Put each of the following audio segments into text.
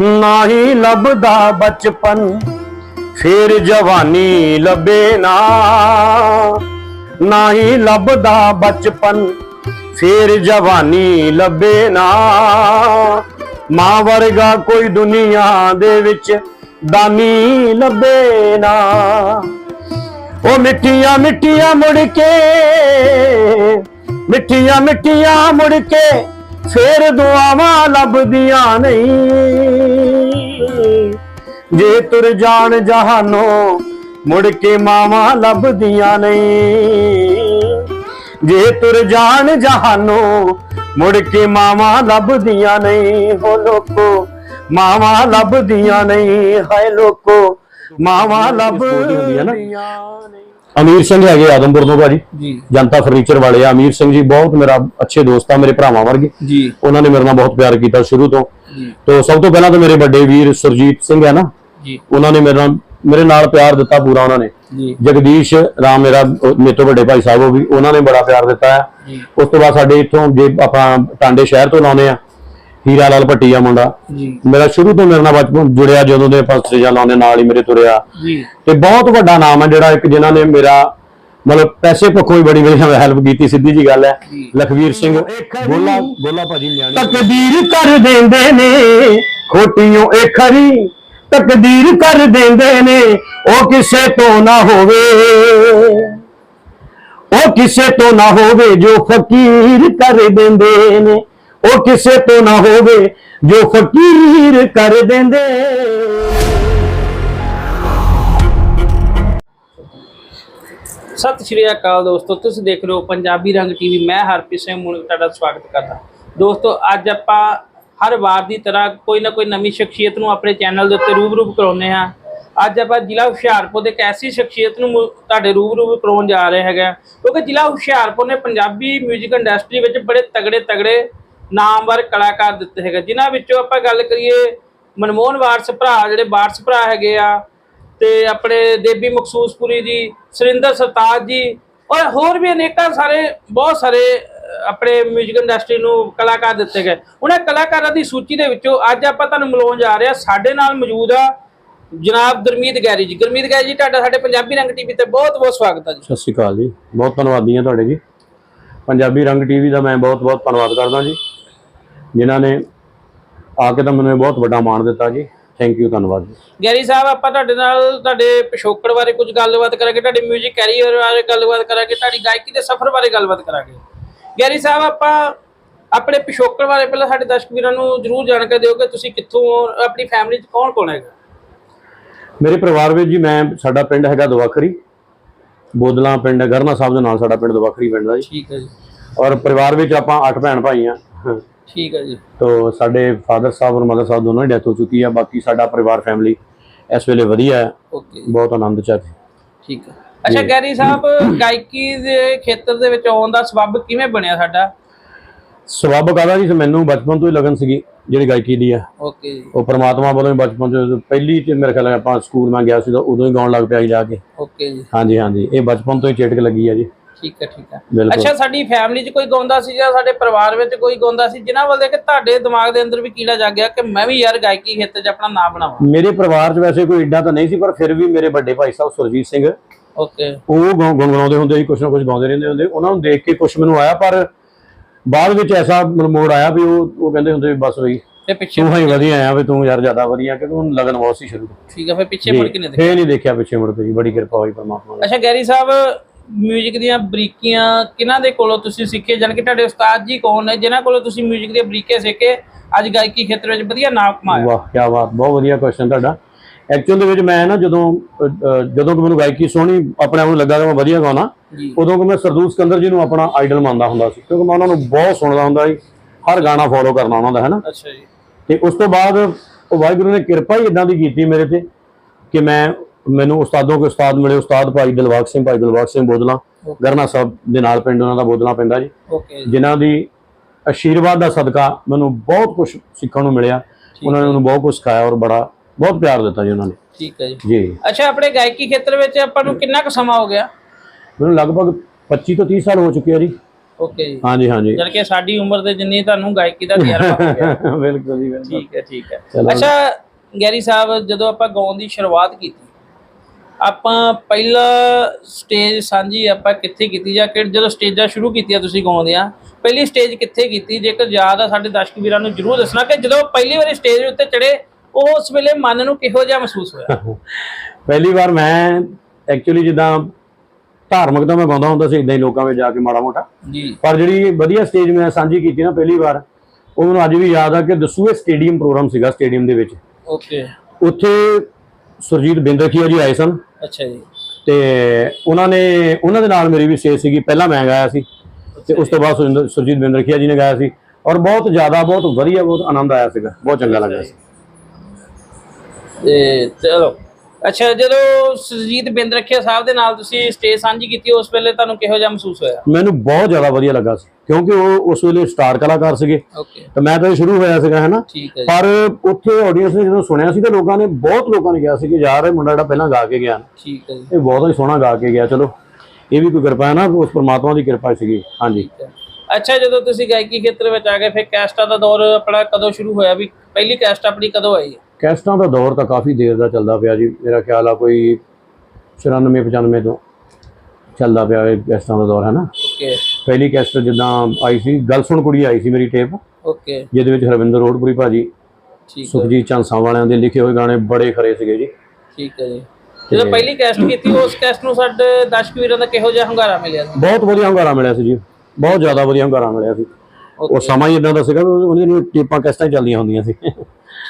ਨਹੀਂ ਲੱਭਦਾ ਬਚਪਨ, ਫੇਰ ਜਵਾਨੀ ਲੱਭੇ ਨਾ। ਨਹੀਂ ਲੱਭਦਾ ਬਚਪਨ, ਫੇਰ ਜਵਾਨੀ ਲੱਭੇ ਨਾ। ਮਾਂ ਵਰਗਾ ਕੋਈ ਦੁਨੀਆ ਦੇ ਵਿੱਚ ਦਾਨੀ ਲੱਭੇ ਨਾ। ਉਹ ਮਿੱਠੀਆਂ ਮਿੱਠੀਆਂ ਮੁੜ ਕੇ, ਮਿੱਠੀਆਂ ਮਿੱਠੀਆਂ ਮੁੜ ਕੇ ਫੇਰ ਦੁਆਵਾਂ ਲੱਭਦੀਆਂ ਨਹੀਂ। ਜੇ ਤੁਰ ਜਾਣ ਜਹਾਨੋਂ ਮੁੜ ਕੇ ਮਾਵਾਂ ਲੱਭਦੀਆਂ ਨਹੀਂ। ਜੇ ਤੁਰ ਜਾਣ ਜਹਾਨੋਂ ਮੁੜ ਕੇ ਮਾਵਾਂ ਲੱਭਦੀਆਂ ਨਹੀਂ। ਹੋ ਲੋਕੋ ਮਾਵਾਂ ਲੱਭਦੀਆਂ ਨਹੀਂ। ਹਾਏ ਲੋਕੋ ਮਾਵਾਂ ਲੱਭਦੀਆਂ ਨਹੀਂ। ਅਮੀਰ ਸਿੰਘ ਹੈਗੇ ਆਦਮਪੁਰ ਤੋਂ ਭਾਜੀ। ਜੀ। ਜਨਤਾ ਫਰਨੀਚਰ ਵਾਲੇ ਆ। ਅਮੀਰ ਸਿੰਘ ਜੀ ਬਹੁਤ ਮੇਰਾ ਅੱਛੇ ਦੋਸਤ ਆ ਮੇਰੇ ਭਰਾਵਾਂ ਵਰਗੇ। ਜੀ। ਉਹਨਾਂ ਨੇ ਮੇਰੇ ਨਾਲ ਬਹੁਤ ਪਿਆਰ ਕੀਤਾ ਸ਼ੁਰੂ ਤੋਂ। ਜੀ। ਤੋਂ ਸਭ ਤੋਂ ਪਹਿਲਾਂ ਤਾਂ ਮੇਰੇ ਵੱਡੇ ਵੀਰ ਸੁਰਜੀਤ ਸਿੰਘ ਹੈ ਨਾ ਜੀ। ਉਹਨਾਂ ਨੇ ਮੇਰੇ ਨਾਲ ਮੇਰੇ ਨਾਲ ਪਿਆਰ ਦਿੱਤਾ ਪੂਰਾ ਉਹਨਾਂ ਨੇ। ਜਗਦੀਸ਼ ਰਾਮ ਮੇਰਾ ਮੇਰੇ ਤੋਂ ਵੱਡੇ ਭਾਈ ਸਾਹਿਬ ਉਹ ਵੀ ਉਹਨਾਂ ਨੇ ਬੜਾ ਪਿਆਰ ਦਿੱਤਾ ਹੈ ਉਸ ਤੋਂ ਬਾਅਦ ਸਾਡੇ ਇੱਥੋਂ ਜੇ ਆਪਾਂ ਟਾਂਡੇ ਸ਼ਹਿਰ ਤੋਂ ਲਾਉਨੇ ਆ ਹੀਰਾ ਲਾਲ ਭੱਟੀ ਆ ਮੁੰਡਾ। ਜੀ। ਮੇਰਾ ਸ਼ੁਰੂ ਤੋਂ ਮੇਰੇ ਨਾਲ ਬਚਪਨ ਜੁੜਿਆ ਜਦੋਂ ਦੇ ਆਪਾਂ ਸਟੇਜਾਂ ਲਾਉਂਦੇ ਨਾਲ ਹੀ ਮੇਰੇ ਤੁਰਿਆ। ਜੀ। ਤੇ ਬਹੁਤ ਵੱਡਾ ਨਾਮ ਹੈ ਜਿਹੜਾ ਇੱਕ ਜਿਨ੍ਹਾਂ ਨੇ ਮੇਰਾ ਮਤਲਬ ਪੈਸੇ ਪੱਖੋਂ ਹੀ ਬੜੀ ਮੇਰੀ ਹੈਲਪ ਕੀਤੀ ਸਿੱਧੀ ਜੀ ਗੱਲ ਹੈ। ਲਖਵੀਰ ਸਿੰਘ ਬੋਲਾ ਬੋਲਾ ਭਾਜੀ ਮਿਆਣੀ ਤਕਦੀਰ ਕਰ ਦਿੰਦੇ ਨੇ ਖੋਟੀਓ ਇਹ ਖਰੀ ਤਕਦੀਰ ਕਰ ਦਿੰਦੇ ਨੇ। ਉਹ ਕਿਸੇ ਤੋਂ ਨਾ ਹੋਵੇ। ਉਹ ਕਿਸੇ ਤੋਂ ਨਾ ਹੋਵੇ ਜੋ ਫਕੀਰ ਕਰ ਦਿੰਦੇ ਨੇ। ਉਹ ਕਿਸੇ ਤੋਂ ਨਾ ਹੋਵੇ ਜੋ ਫਕੀਰ ਕਰ ਦਿੰਦੇ। ਸਤਿ ਸ਼੍ਰੀ ਅਕਾਲ ਦੋਸਤੋ, ਤੁਸੀਂ ਦੇਖ ਰਹੇ ਹੋ ਪੰਜਾਬੀ ਰੰਗ ਟੀਵੀ। ਮੈਂ ਹਰਪ੍ਰੀਤ ਸਿੰਘ ਮੁੰਡ ਤੁਹਾਡਾ ਸਵਾਗਤ ਕਰਦਾ। ਦੋਸਤੋ, ਅੱਜ ਆਪਾਂ ਹਰ ਵਾਰ ਦੀ ਤਰ੍ਹਾਂ ਕੋਈ ਨਾ ਕੋਈ ਨਵੀਂ ਸ਼ਖਸੀਅਤ ਨੂੰ ਆਪਣੇ ਚੈਨਲ ਦੇ ਉੱਤੇ ਰੂਬਰੂ ਕਰਾਉਂਦੇ ਹਾਂ। ਅੱਜ ਆਪਾਂ ਜ਼ਿਲ੍ਹਾ ਹੁਸ਼ਿਆਰਪੁਰ ਦੇ ਇੱਕ ਐਸੀ ਸ਼ਖਸੀਅਤ ਨੂੰ ਮੁ- ਤੁਹਾਡੇ ਰੂਬਰੂ ਕਰਾਉਣ ਜਾ ਰਹੇ ਹੈਗੇ ਹਾਂ। ਕਿਉਂਕਿ ਜ਼ਿਲ੍ਹਾ ਹੁਸ਼ਿਆਰਪੁਰ ਨੇ ਪੰਜਾਬੀ 뮤직 ਇੰਡਸਟਰੀ ਵਿੱਚ ਬੜੇ ਤਗੜੇ ਤਗੜੇ ਨਾਮਵਰ ਕਲਾਕਾਰ ਦਿੱਤੇ ਹੈਗੇ। ਜਿਨ੍ਹਾਂ ਵਿੱਚੋਂ ਆਪਾਂ ਗੱਲ ਕਰੀਏ, ਮਨਮੋਹਨ ਵਾਰਸ ਭਰਾ, ਜਿਹੜੇ ਵਾਰਸ ਭਰਾ ਹੈਗੇ ਆ, ਤੇ ਆਪਣੇ ਦੇਬੀ ਮਖਸੂਸਪੁਰੀ ਜੀ, ਸੁਰਿੰਦਰ ਸਰਤਾਜ ਜੀ, ਔਰ ਹੋਰ ਵੀ ਅਨੇਕਾਂ ਸਾਰੇ, ਬਹੁਤ ਸਾਰੇ ਆਪਣੇ 뮤직 ਇੰਡਸਟਰੀ ਨੂੰ ਕਲਾਕਾਰ ਦਿੱਤੇ ਗਏ। ਉਹਨਾਂ ਕਲਾਕਾਰਾਂ ਦੀ ਸੂਚੀ ਦੇ ਵਿੱਚੋਂ ਅੱਜ ਆਪਾਂ ਤੁਹਾਨੂੰ ਮਿਲਾਉਣ ਜਾ ਰਹੇ ਹਾਂ। ਸਾਡੇ ਨਾਲ ਮੌਜੂਦ ਆ ਜਨਾਬ ਗੁਰਮੀਤ ਗੈਰੀ ਜੀ। ਗੁਰਮੀਤ ਗੈਰੀ ਜੀ, ਤੁਹਾਡਾ ਸਾਡੇ ਪੰਜਾਬੀ ਰੰਗ ਟੀਵੀ ਤੇ ਬਹੁਤ ਬਹੁਤ ਸਵਾਗਤ ਹੈ ਜੀ। ਸਤਿ ਸ਼੍ਰੀ ਅਕਾਲ ਜੀ। ਬਹੁਤ ਧੰਨਵਾਦੀ ਹਾਂ ਤੁਹਾਡੇ ਜੀ। ਪੰਜਾਬੀ ਰੰਗ ਟੀਵੀ ਦਾ ਮੈਂ ਬਹੁਤ ਬਹੁਤ ਧੰਨਵਾਦ ਕਰਦਾ ਜੀ। ਜਿਨ੍ਹਾਂ ਨੇ ਆ ਕੇ ਤਾਂ ਮੈਨੂੰ ਬਹੁਤ ਵੱਡਾ ਮਾਣ ਦਿੱਤਾ ਜੀ। ਥੈਂਕ ਯੂ ਧੰਨਵਾਦ ਜੀ। ਗੈਰੀ ਸਾਹਿਬ ਆਪਾਂ ਤੁਹਾਡੇ ਨਾਲ ਤੁਹਾਡੇ ਪਿਛੋਕੜ ਬਾਰੇ ਕੁਝ ਗੱਲਬਾਤ ਕਰਾਂਗੇ ਤੁਹਾਡੇ 뮤직 ਕੈਰੀਅਰ ਬਾਰੇ ਗੱਲਬਾਤ ਕਰਾਂਗੇ ਤੁਹਾਡੀ ਗਾਇਕੀ ਦੇ ਸਫ਼ਰ ਬਾਰੇ ਗੱਲਬਾਤ ਕਰਾਂਗੇ। ਗੈਰੀ ਸਾਹਿਬ ਆਪਾਂ ਆਪਣੇ ਪਿਛੋਕੜ ਬਾਰੇ ਪਹਿਲਾਂ ਸਾਡੇ ਦਰਸ਼ਕ ਵੀਰਾਂ ਨੂੰ ਜਰੂਰ ਜਾਣਕਾਰੀ ਦਿਓ ਕਿ ਤੁਸੀਂ ਕਿੱਥੋਂ ਹੋ, ਆਪਣੀ ਫੈਮਿਲੀ 'ਚ ਕੌਣ ਕੌਣ ਹੈਗਾ? ਮੇਰੇ ਪਰਿਵਾਰ ਵਿੱਚ ਜੀ ਮੈਂ ਸਾਡਾ ਪਿੰਡ ਹੈਗਾ ਦਵਾਖਰੀ ਬੋਦਲਾ ਪਿੰਡ ਗਰਨਾ ਸਾਹਿਬ ਦੇ ਨਾਲ ਸਾਡਾ ਪਿੰਡ ਦਵਾਖਰੀ ਪਿੰਡ ਦਾ ਜੀ। ਠੀਕ ਹੈ ਜੀ। ਔਰ ਪਰਿਵਾਰ ਵਿੱਚ ਆਪਾਂ 8 ਭੈਣ ਭਾਈ ਆ। ਠੀਕ ਹੈ ਜੀ। ਤੋ ਸਾਡੇ ਫਾਦਰ ਸਾਹਿਬ ਔਰ ਮਦਰ ਸਾਹਿਬ ਦੋਨੋਂ ਹੀ ਡੈਥ ਹੋ ਚੁੱਕੀ ਆ ਬਾਕੀ ਸਾਡਾ ਪਰਿਵਾਰ ਫੈਮਿਲੀ ਇਸ ਵੇਲੇ ਵਧੀਆ ਹੈ। ਓਕੇ ਬਹੁਤ ਆਨੰਦ ਚ ਹੈ ਠੀਕ ਹੈ। ਅੱਛਾ ਗੈਰੀ ਸਾਹਿਬ ਗਾਇਕੀ ਦੇ ਖੇਤਰ ਦੇ ਵਿੱਚ ਆਉਣ ਦਾ ਸਬੱਬ ਕਿਵੇਂ ਬਣਿਆ ਸਾਡਾ? ਸਬੱਬ ਕਾਹਦਾ ਜੀ? ਮੈਨੂੰ ਬਚਪਨ ਤੋਂ ਹੀ ਲਗਨ ਸੀਗੀ ਜਿਹੜੀ ਗਾਇਕੀ ਦੀ ਆ ਓਕੇ ਜੀ। ਉਹ ਪ੍ਰਮਾਤਮਾ ਵੱਲੋਂ ਹੀ ਬਚਪਨ ਚ ਪਹਿਲੀ ਤੇ ਮੇਰੇ ਖਿਆਲ ਹੈ ਆਪਾਂ ਸਕੂਲ ਮੈਂ ਗਿਆ ਸੀ ਤਾਂ ਉਦੋਂ ਹੀ ਗਾਉਣ ਲੱਗ ਪਿਆ ਸੀ ਜਾ ਕੇ। ਓਕੇ ਜੀ। ਹਾਂਜੀ ਹਾਂਜੀ। ਇਹ ਬਚਪਨ ਤੋਂ ਹੀ ਚੇਟਕ ਲੱਗੀ ਆ ਜੀ। ਠੀਕ ਹੈ ਠੀਕ ਹੈ। ਬਿਲਕੁਲ। ਅੱਛਾ ਸਾਡੀ ਫੈਮਿਲੀ 'ਚ ਕੋਈ ਗਾਉਂਦਾ ਸੀ ਜਾਂ ਸਾਡੇ ਪਰਿਵਾਰ ਵਿੱਚ ਕੋਈ ਗਾਉਂਦਾ ਸੀ ਜਿਨ੍ਹਾਂ ਵੱਲ ਦੇਖ ਕੇ ਤੁਹਾਡੇ ਦਿਮਾਗ ਦੇ ਅੰਦਰ ਵੀ ਕੀੜਾ ਜਾਗ ਗਿਆ ਕਿ ਮੈਂ ਵੀ ਯਾਰ ਗਾਇਕੀ ਖੇਤਰ 'ਚ ਆਪਣਾ ਨਾਮ ਬਣਾਵਾਂ। ਮੇਰੇ ਪਰਿਵਾਰ 'ਚ ਵੈਸੇ ਕੋਈ ਏਡਾ ਤਾਂ ਨਹੀਂ ਸੀ ਪਰ ਫਿਰ ਵੀ ਮੇਰੇ ਵੱਡੇ ਭਾਈ ਸਾਹਿਬ ਸੁਰਜੀਤ ਸਿੰਘ ਓਕੇ ਉਹ ਗੁਣਗੁਣਾਉਂਦੇ ਹੁੰਦੇ ਸੀ ਕੁਛ ਨਾ ਕੁਛ ਗਾਉਂਦੇ ਰਹਿੰਦੇ ਹੁੰਦੇ। ਉਹਨਾਂ ਨੂੰ ਦੇਖ ਕੇ ਕੁਛ ਮੈਨੂੰ ਆਇਆ ਪਰ ਬਾਅਦ ਵਿੱਚ ਐਸਾ ਮ- ਮੋੜ ਆਇਆ ਵੀ ਉਹ ਉਹ ਕਹਿੰਦੇ ਹੁੰਦੇ ਵੀ ਬਸ ਬਈ ਤੇ ਪਿੱਛੇ ਤੂੰ ਹੀ ਵਧੀਆ ਆਇਆ ਵੀ ਤੂੰ ਯਾਰ ਜ਼ਿਆਦਾ ਵਧੀਆ ਕਿਉਂਕਿ ਉਹਨੂੰ ਲਗਨ ਬਹੁਤ ਸੀ ਸ਼ੁਰੂ ਤੋਂ। ਠੀਕ ਹੈ ਫਿਰ ਪਿੱਛੇ ਮੁੜ ਕੇ ਨਹੀਂ ਦੇਖਿਆ? ਫੇਰ ਨਹੀਂ ਦੇਖਿਆ ਪਿੱਛੇ ਮੁੜ ਕੇ ਜੀ ਬੜੀ ਕਿਰਪਾ ਹੋਈ ਪਰਮਾਤਮਾ ਦੀ। ਅੱਛਾ ਗੈਰੀ ਸਾਹਿਬ 뮤직 ਦੀਆਂ ਬਰੀਕੀਆਂ ਕਿਹਨਾਂ ਦੇ ਕੋਲੋਂ ਤੁਸੀਂ ਸਿੱਖੇ ਜਾਨ ਕਿ ਤੁਹਾਡੇ ਉਸਤਾਦ ਜੀ ਕੌਣ ਨੇ ਜਿਨ੍ਹਾਂ ਕੋਲੋਂ ਤੁਸੀਂ 뮤직 ਦੀਆਂ ਬਰੀਕੀਆਂ ਸਿੱਖ ਕੇ ਅੱਜ ਗਾਇਕੀ ਖੇਤਰ ਵਿੱਚ ਵਧੀਆ ਨਾਮ ਕਮਾਇਆ ਵਾਹ ਕੀ ਬਾਤ ਬਹੁਤ ਵਧੀਆ ਕੁਐਸਚਨ ਤੁਹਾਡਾ ਐਕਚੁਅਲ ਦੇ ਵਿੱਚ ਮੈਂ ਨਾ ਜਦੋਂ ਅ, ਅ, ਜਦੋਂ ਕਿ ਮੈਨੂੰ ਗਾਇਕੀ ਸੋਹਣੀ ਆਪਣੇ ਆਪ ਨੂੰ ਲੱਗਾ ਕਿ ਮੈਂ ਵਧੀਆ ਗਾਉਣਾ ਜੀ ਉਦੋਂ ਕਿ ਮੈਂ ਸਰਦੂਲ ਸਿਕੰਦਰ ਜੀ ਨੂੰ ਆਪਣਾ ਆਈਡਲ ਮੰਨਦਾ ਹੁੰਦਾ ਸੀ ਕਿਉਂਕਿ ਮੈਂ ਉਹਨਾਂ ਨੂੰ ਬਹੁਤ ਸੁਣਦਾ ਹੁੰਦਾ ਸੀ ਹਰ ਗਾਣਾ ਫੋਲੋ ਕਰਨਾ ਉਹਨਾਂ ਦਾ ਹੈ ਨਾ ਅੱਛਾ ਜੀ ਤੇ ਉਸ ਤੋਂ ਬਾਅਦ ਉਹ ਵਾਹਿਗੁਰੂ ਨੇ ਕਿਰਪਾ ਹੀ ਇਦਾਂ ਦੀ ਕੀਤੀ ਮੇਰੇ ਤੇ ਕਿ ਮੈਂ ਮੈਨੂੰ ਉਸਤਾਦੋਂ ਕੇ ਉਸਤਾਦ ਮਿਲੇ ਉਸਤਾਦ ਭਾਈ ਦਿਲਵਾਗ ਸਿੰਘ ਭਾਈ ਦਿਲਵਾਗ ਸਿੰਘ ਬੋਦਲਾ ਗਰਨਾ ਸਾਹਿਬ ਦੇ ਨਾਲ ਪਿੰਡ ਉਹਨਾਂ ਦਾ ਬੋਦਲਾ ਪੈਂਦਾ ਜੀ। ਜਿਨ੍ਹਾਂ ਦੀ ਆਸ਼ੀਰਵਾਦ ਦਾ ਸਦਕਾ ਮੈਨੂੰ ਬਹੁਤ ਕੁਝ ਸਿੱਖਣ ਨੂੰ ਮਿਲਿਆ। ਉਹਨਾਂ ਨੇ ਮੈਨੂੰ ਬਹੁਤ ਕੁਝ ਸਿਖਾਇਆ ਔਰ ਬੜਾ ਬਹੁਤ ਪਿਆਰ ਦਿੱਤਾ ਜੀ ਉਹਨਾਂ ਨੇ। ਠੀਕ ਹੈ ਜੀ। ਜੀ। ਅੱਛਾ ਆਪਣੇ ਗਾਇਕੀ ਖੇਤਰ ਵਿੱਚ ਆਪਾਂ ਨੂੰ ਕਿੰਨਾ ਕੁ ਸਮਾਂ ਹੋ ਗਿਆ? ਮੈਨੂੰ ਲਗਭਗ 25 ਤੋਂ 30 ਸਾਲ ਹੋ ਚੁੱਕੇ ਆ ਜੀ। ਓਕੇ ਜੀ। ਹਾਂਜੀ ਹਾਂਜੀ। ਜਦ ਕਿ ਸਾਡੀ ਉਮਰ ਦੇ ਜਿੰਨੀ ਤੁਹਾਨੂੰ ਗਾਇਕੀ ਦਾ ਤਜਰਬਾ ਹੋ ਗਿਆ। ਬਿਲਕੁਲ ਜੀ ਬਿਲਕੁਲ। ਠੀਕ ਹੈ ਠੀਕ ਹੈ। ਅੱਛਾ ਗੈਰੀ ਸਾਹਿਬ ਜਦੋਂ ਆਪਾਂ ਗਾਉਣ ਦੀ ਸ਼ੁਰੂਆਤ ਕੀਤੀ ਆਪਾਂ ਪਹਿਲਾ ਸਟੇਜ ਸਾਂਝੀ ਆਪਾਂ ਕਿੱਥੇ ਕੀਤੀ ਜਾਂ ਕਿ ਜਦੋਂ ਸਟੇਜਾਂ ਸ਼ੁਰੂ ਕੀਤੀਆਂ ਤੁਸੀਂ ਗਾਉਂਦਿਆਂ ਪਹਿਲੀ ਸਟੇਜ ਕਿੱਥੇ ਕੀਤੀ? ਜੇਕਰ ਯਾਦ ਆ ਸਾਡੇ ਦਰਸ਼ਕ ਵੀਰਾਂ ਨੂੰ ਜਰੂਰ ਦੱਸਣਾ ਕਿ ਜਦੋਂ ਪਹਿਲੀ ਵਾਰੀ ਸਟੇਜ ਉੱਤੇ ਚੜੇ ਉਸ ਵੇਲੇ ਮਨ ਨੂੰ ਕਿਹੋ ਜਿਹਾ ਮਹਿਸੂਸ ਹੋਇਆ? ਪਹਿਲੀ ਵਾਰ ਮੈਂ ਐਕਚੁਅਲੀ ਜਿੱਦਾਂ ਧਾਰਮਿਕ ਤਾਂ ਮੈਂ ਗਾਉਂਦਾ ਹੁੰਦਾ ਸੀ ਇਦਾਂ ਹੀ ਲੋਕਾਂ ਵਿੱਚ ਜਾ ਕੇ ਮਾੜਾ ਮੋਟਾ। ਜੀ। ਪਰ ਜਿਹੜੀ ਵਧੀਆ ਸਟੇਜ ਮੈਂ ਸਾਂਝੀ ਕੀਤੀ ਨਾ ਪਹਿਲੀ ਵਾਰ ਉਹ ਮੈਨੂੰ ਅੱਜ ਵੀ ਯਾਦ ਆ ਕਿ ਦਸੂਏ ਸਟੇਡੀਅਮ ਪ੍ਰੋਗਰਾਮ ਸੀਗਾ ਸਟੇਡੀਅਮ ਦੇ ਵਿੱਚ। ਓਕੇ ਉੱਥੇ ਸੁਰਜੀਤ ਬਿੰਦਰਖੀਆ ਜੀ ਆਏ ਸਨ। ਅੱਛਾ ਜੀ। ਤੇ ਉਹਨਾਂ ਨੇ ਉਹਨਾਂ ਦੇ ਨਾਲ ਮੇਰੀ ਵੀ ਸਟੇਜ ਸੀਗੀ। ਪਹਿਲਾਂ ਮੈਂ ਗਾਇਆ ਸੀ ਤੇ ਉਸ ਤੋਂ ਬਾਅਦ ਸੁਰਜੀਤ ਬਿੰਦਰਖੀਆ ਜੀ ਨੇ ਗਾਇਆ ਸੀ। ਔਰ ਬਹੁਤ ਜ਼ਿਆਦਾ ਬਹੁਤ ਵਧੀਆ ਬਹੁਤ ਆਨੰਦ ਆਇਆ ਸੀਗਾ। ਬਹੁਤ ਚੰਗਾ ਲੱਗਾ ਸੀ। ਤੇ ਚਲੋ ਅੱਛਾ ਜਦੋਂ ਸੁਰਜੀਤ ਬਿੰਦਰਖਿਆ ਸਾਹਿਬ ਦੇ ਨਾਲ ਤੁਸੀਂ ਸਟੇਜ ਸਾਂਝੀ ਕੀਤੀ ਉਸ ਵੇਲੇ ਤੁਹਾਨੂੰ ਕਿਹੋ ਜਿਹਾ ਮਹਿਸੂਸ ਹੋਇਆ? ਮੈਨੂੰ ਬਹੁਤ ਜ਼ਿਆਦਾ ਵਧੀਆ ਲੱਗਾ ਸੀ ਕਿਉਂਕਿ ਉਹ ਉਸ ਵੇਲੇ ਸਟਾਰ ਕਲਾਕਾਰ ਸੀਗੇ। ਓਕੇ ਤੇ ਮੈਂ ਤਾਂ ਇਹ ਸ਼ੁਰੂ ਹੋਇਆ ਸੀਗਾ ਹੈ ਨਾ ਠੀਕ ਹੈ ਜੀ। ਪਰ ਉੱਥੇ ਆਡੀਅנס ਨੇ ਜਦੋਂ ਸੁਣਿਆ ਸੀ ਤਾਂ ਲੋਕਾਂ ਨੇ ਬਹੁਤ ਲੋਕਾਂ ਨੇ ਕਿਹਾ ਸੀ ਕਿ ਯਾਰ ਇਹ ਮੁੰਡਾ ਜਿਹੜਾ ਪਹਿਲਾਂ ਗਾ ਕੇ ਗਿਆ। ਨਾ, ਠੀਕ ਹੈ ਜੀ। ਇਹ ਬਹੁਤ ਹੀ ਸੋਹਣਾ ਗਾ ਕੇ ਗਿਆ ਚਲੋ। ਇਹ ਵੀ ਕੋਈ ਕਿਰਪਾ ਹੈ ਨਾ ਉਸ ਪਰਮਾਤਮਾ ਦੀ ਕਿਰਪਾ ਸੀਗੀ। ਹਾਂਜੀ। ਅੱਛਾ ਜਦੋਂ ਤੁਸੀਂ ਗਾਇਕੀ ਖੇਤਰ ਵਿੱਚ ਆ ਗਏ ਫਿਰ ਕੈਸਟਾਂ ਦਾ ਦੌਰ ਆਪਣਾ ਕਦੋਂ ਸ਼ੁਰੂ ਹੋਇਆ ਵੀ ਪਹਿਲੀ ਕੈਸਟ ਆਪਣੀ ਕਦੋਂ ਆਈ? ਕੈਸਟਾਂ ਦਾ ਦੌਰ ਤਾਂ ਕਾਫੀ ਦੇਰ ਦਾ ਚੱਲਦਾ ਪਿਆ ਜੀ। ਮੇਰਾ ਖਿਆਲ ਆ ਕੋਈ 94 95 ਤੋਂ ਚੱਲਦਾ ਪਿਆ ਇਹ ਕੈਸਟਾਂ ਦਾ ਦੌਰ ਹੈ ਨਾ? ਓਕੇ। ਪਹਿਲੀ ਕੈਸਟ ਜਿੱਦਾਂ ਆਈ ਸੀ ਗੱਲ ਸੁਣ ਕੁੜੀ ਆਈ ਸੀ ਮੇਰੀ ਟੇਪ। ਓਕੇ। ਜਿਹਦੇ ਵਿੱਚ ਹਰਵਿੰਦਰ ਰੋਡਪੁਰੀ ਭਾਜੀ ਠੀਕ ਸੁਖਜੀਤ ਚਾਂਸਾਂ ਵਾਲਿਆਂ ਦੇ ਲਿਖੇ ਹੋਏ ਗਾਣੇ ਬੜੇ ਖਰੇ ਸੀਗੇ ਜੀ। ਠੀਕ ਹੈ ਜੀ। ਜਦੋਂ ਪਹਿਲੀ ਕੈਸਟ ਕੀਤੀ ਉਸ ਕੈਸਟ ਨੂੰ ਸਾਡੇ ਦਰਸ਼ਕ ਵੀਰਾਂ ਦਾ ਕਿਹੋ ਜਿਹਾ ਹੰਗਾਰਾ ਮਿਲਿਆ ਸੀ? ਬਹੁਤ ਵਧੀਆ ਹੰਗਾਰਾ ਮਿਲਿਆ ਸੀ ਜੀ। ਬਹੁਤ ਜ਼ਿਆਦਾ ਵਧੀਆ ਹੰਗਾਰਾ ਮਿਲਿਆ ਸੀ। ਉਹ ਸਮਾਂ ਹੀ ਇਦਾਂ ਦਾ ਸੀਗਾ ਵੀ ਉਹਦੀਆਂ ਨੂੰ ਟੇਪਾਂ ਕੈਸਟਾਂ ਚੱਲਦੀਆਂ ਹੁੰਦੀਆਂ ਸੀ।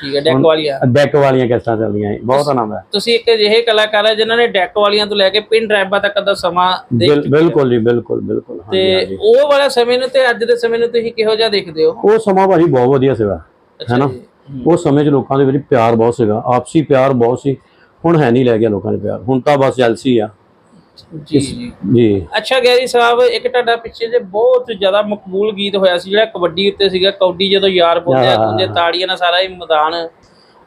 ਠੀਕ ਹੈ ਡੈਕ ਵਾਲੀਆਂ ਡੈਕ ਵਾਲੀਆਂ ਕੈਸਟਾਂ ਚੱਲਦੀਆਂ ਸੀ ਬਹੁਤ ਆਨੰਦ ਹੈ ਤੁਸੀਂ ਇੱਕ ਅਜਿਹੇ ਕਲਾਕਾਰ ਹੈ ਜਿਨ੍ਹਾਂ ਨੇ ਡੈਕ ਵਾਲੀਆਂ ਤੋਂ ਲੈ ਕੇ ਪਿਨ ਡਰਾਈਵਾਂ ਤੱਕ ਦਾ ਸਮਾਂ ਬਿਲਕੁਲ ਜੀ ਬਿਲਕੁਲ ਬਿਲਕੁਲ ਤੇ। ਉਹ ਵਾਲਾ ਸਮੇਂ ਨੂੰ ਤੇ ਅੱਜ ਦੇ ਸਮੇਂ ਨੂੰ ਤੁਸੀਂ ਕਿਹੋ ਜਿਹਾ ਦੇਖਦੇ ਹੋ? ਉਹ ਸਮਾਂ ਭਾਜੀ ਬਹੁਤ ਵਧੀਆ ਸੀਗਾ ਹੈਨਾ? ਜੀ। ਉਸ ਸਮੇਂ 'ਚ ਲੋਕਾਂ ਦੇ ਵਿੱਚ ਪਿਆਰ ਬਹੁਤ ਸੀਗਾ ਆਪਸੀ ਪਿਆਰ ਬਹੁਤ ਸੀ ਹੁਣ ਹੈ ਨਹੀਂ ਲੈ ਗਿਆ ਲੋਕਾਂ ਦੇ ਪਿਆਰ। ਹੁਣ ਤਾਂ ਬਸ ਜੈਲਸੀ ਆ। ਜੀ ਜੀ। ਜੀ। ਅੱਛਾ ਗੈਰੀ ਸਾਹਿਬ ਇੱਕ ਤੁਹਾਡਾ ਪਿੱਛੇ ਜੇ ਬਹੁਤ ਜ਼ਿਆਦਾ ਮਕਬੂਲ ਗੀਤ ਹੋਇਆ ਸੀ ਜਿਹੜਾ ਕਬੱਡੀ ਉੱਤੇ ਸੀਗਾ ਕੌਡੀ ਜਦੋਂ ਯਾਰ ਬੋਲਦੇ ਆ ਹਾਂ। ਤਾੜੀਆਂ ਨਾਲ ਸਾਰਾ ਹੀ ਮੈਦਾਨ।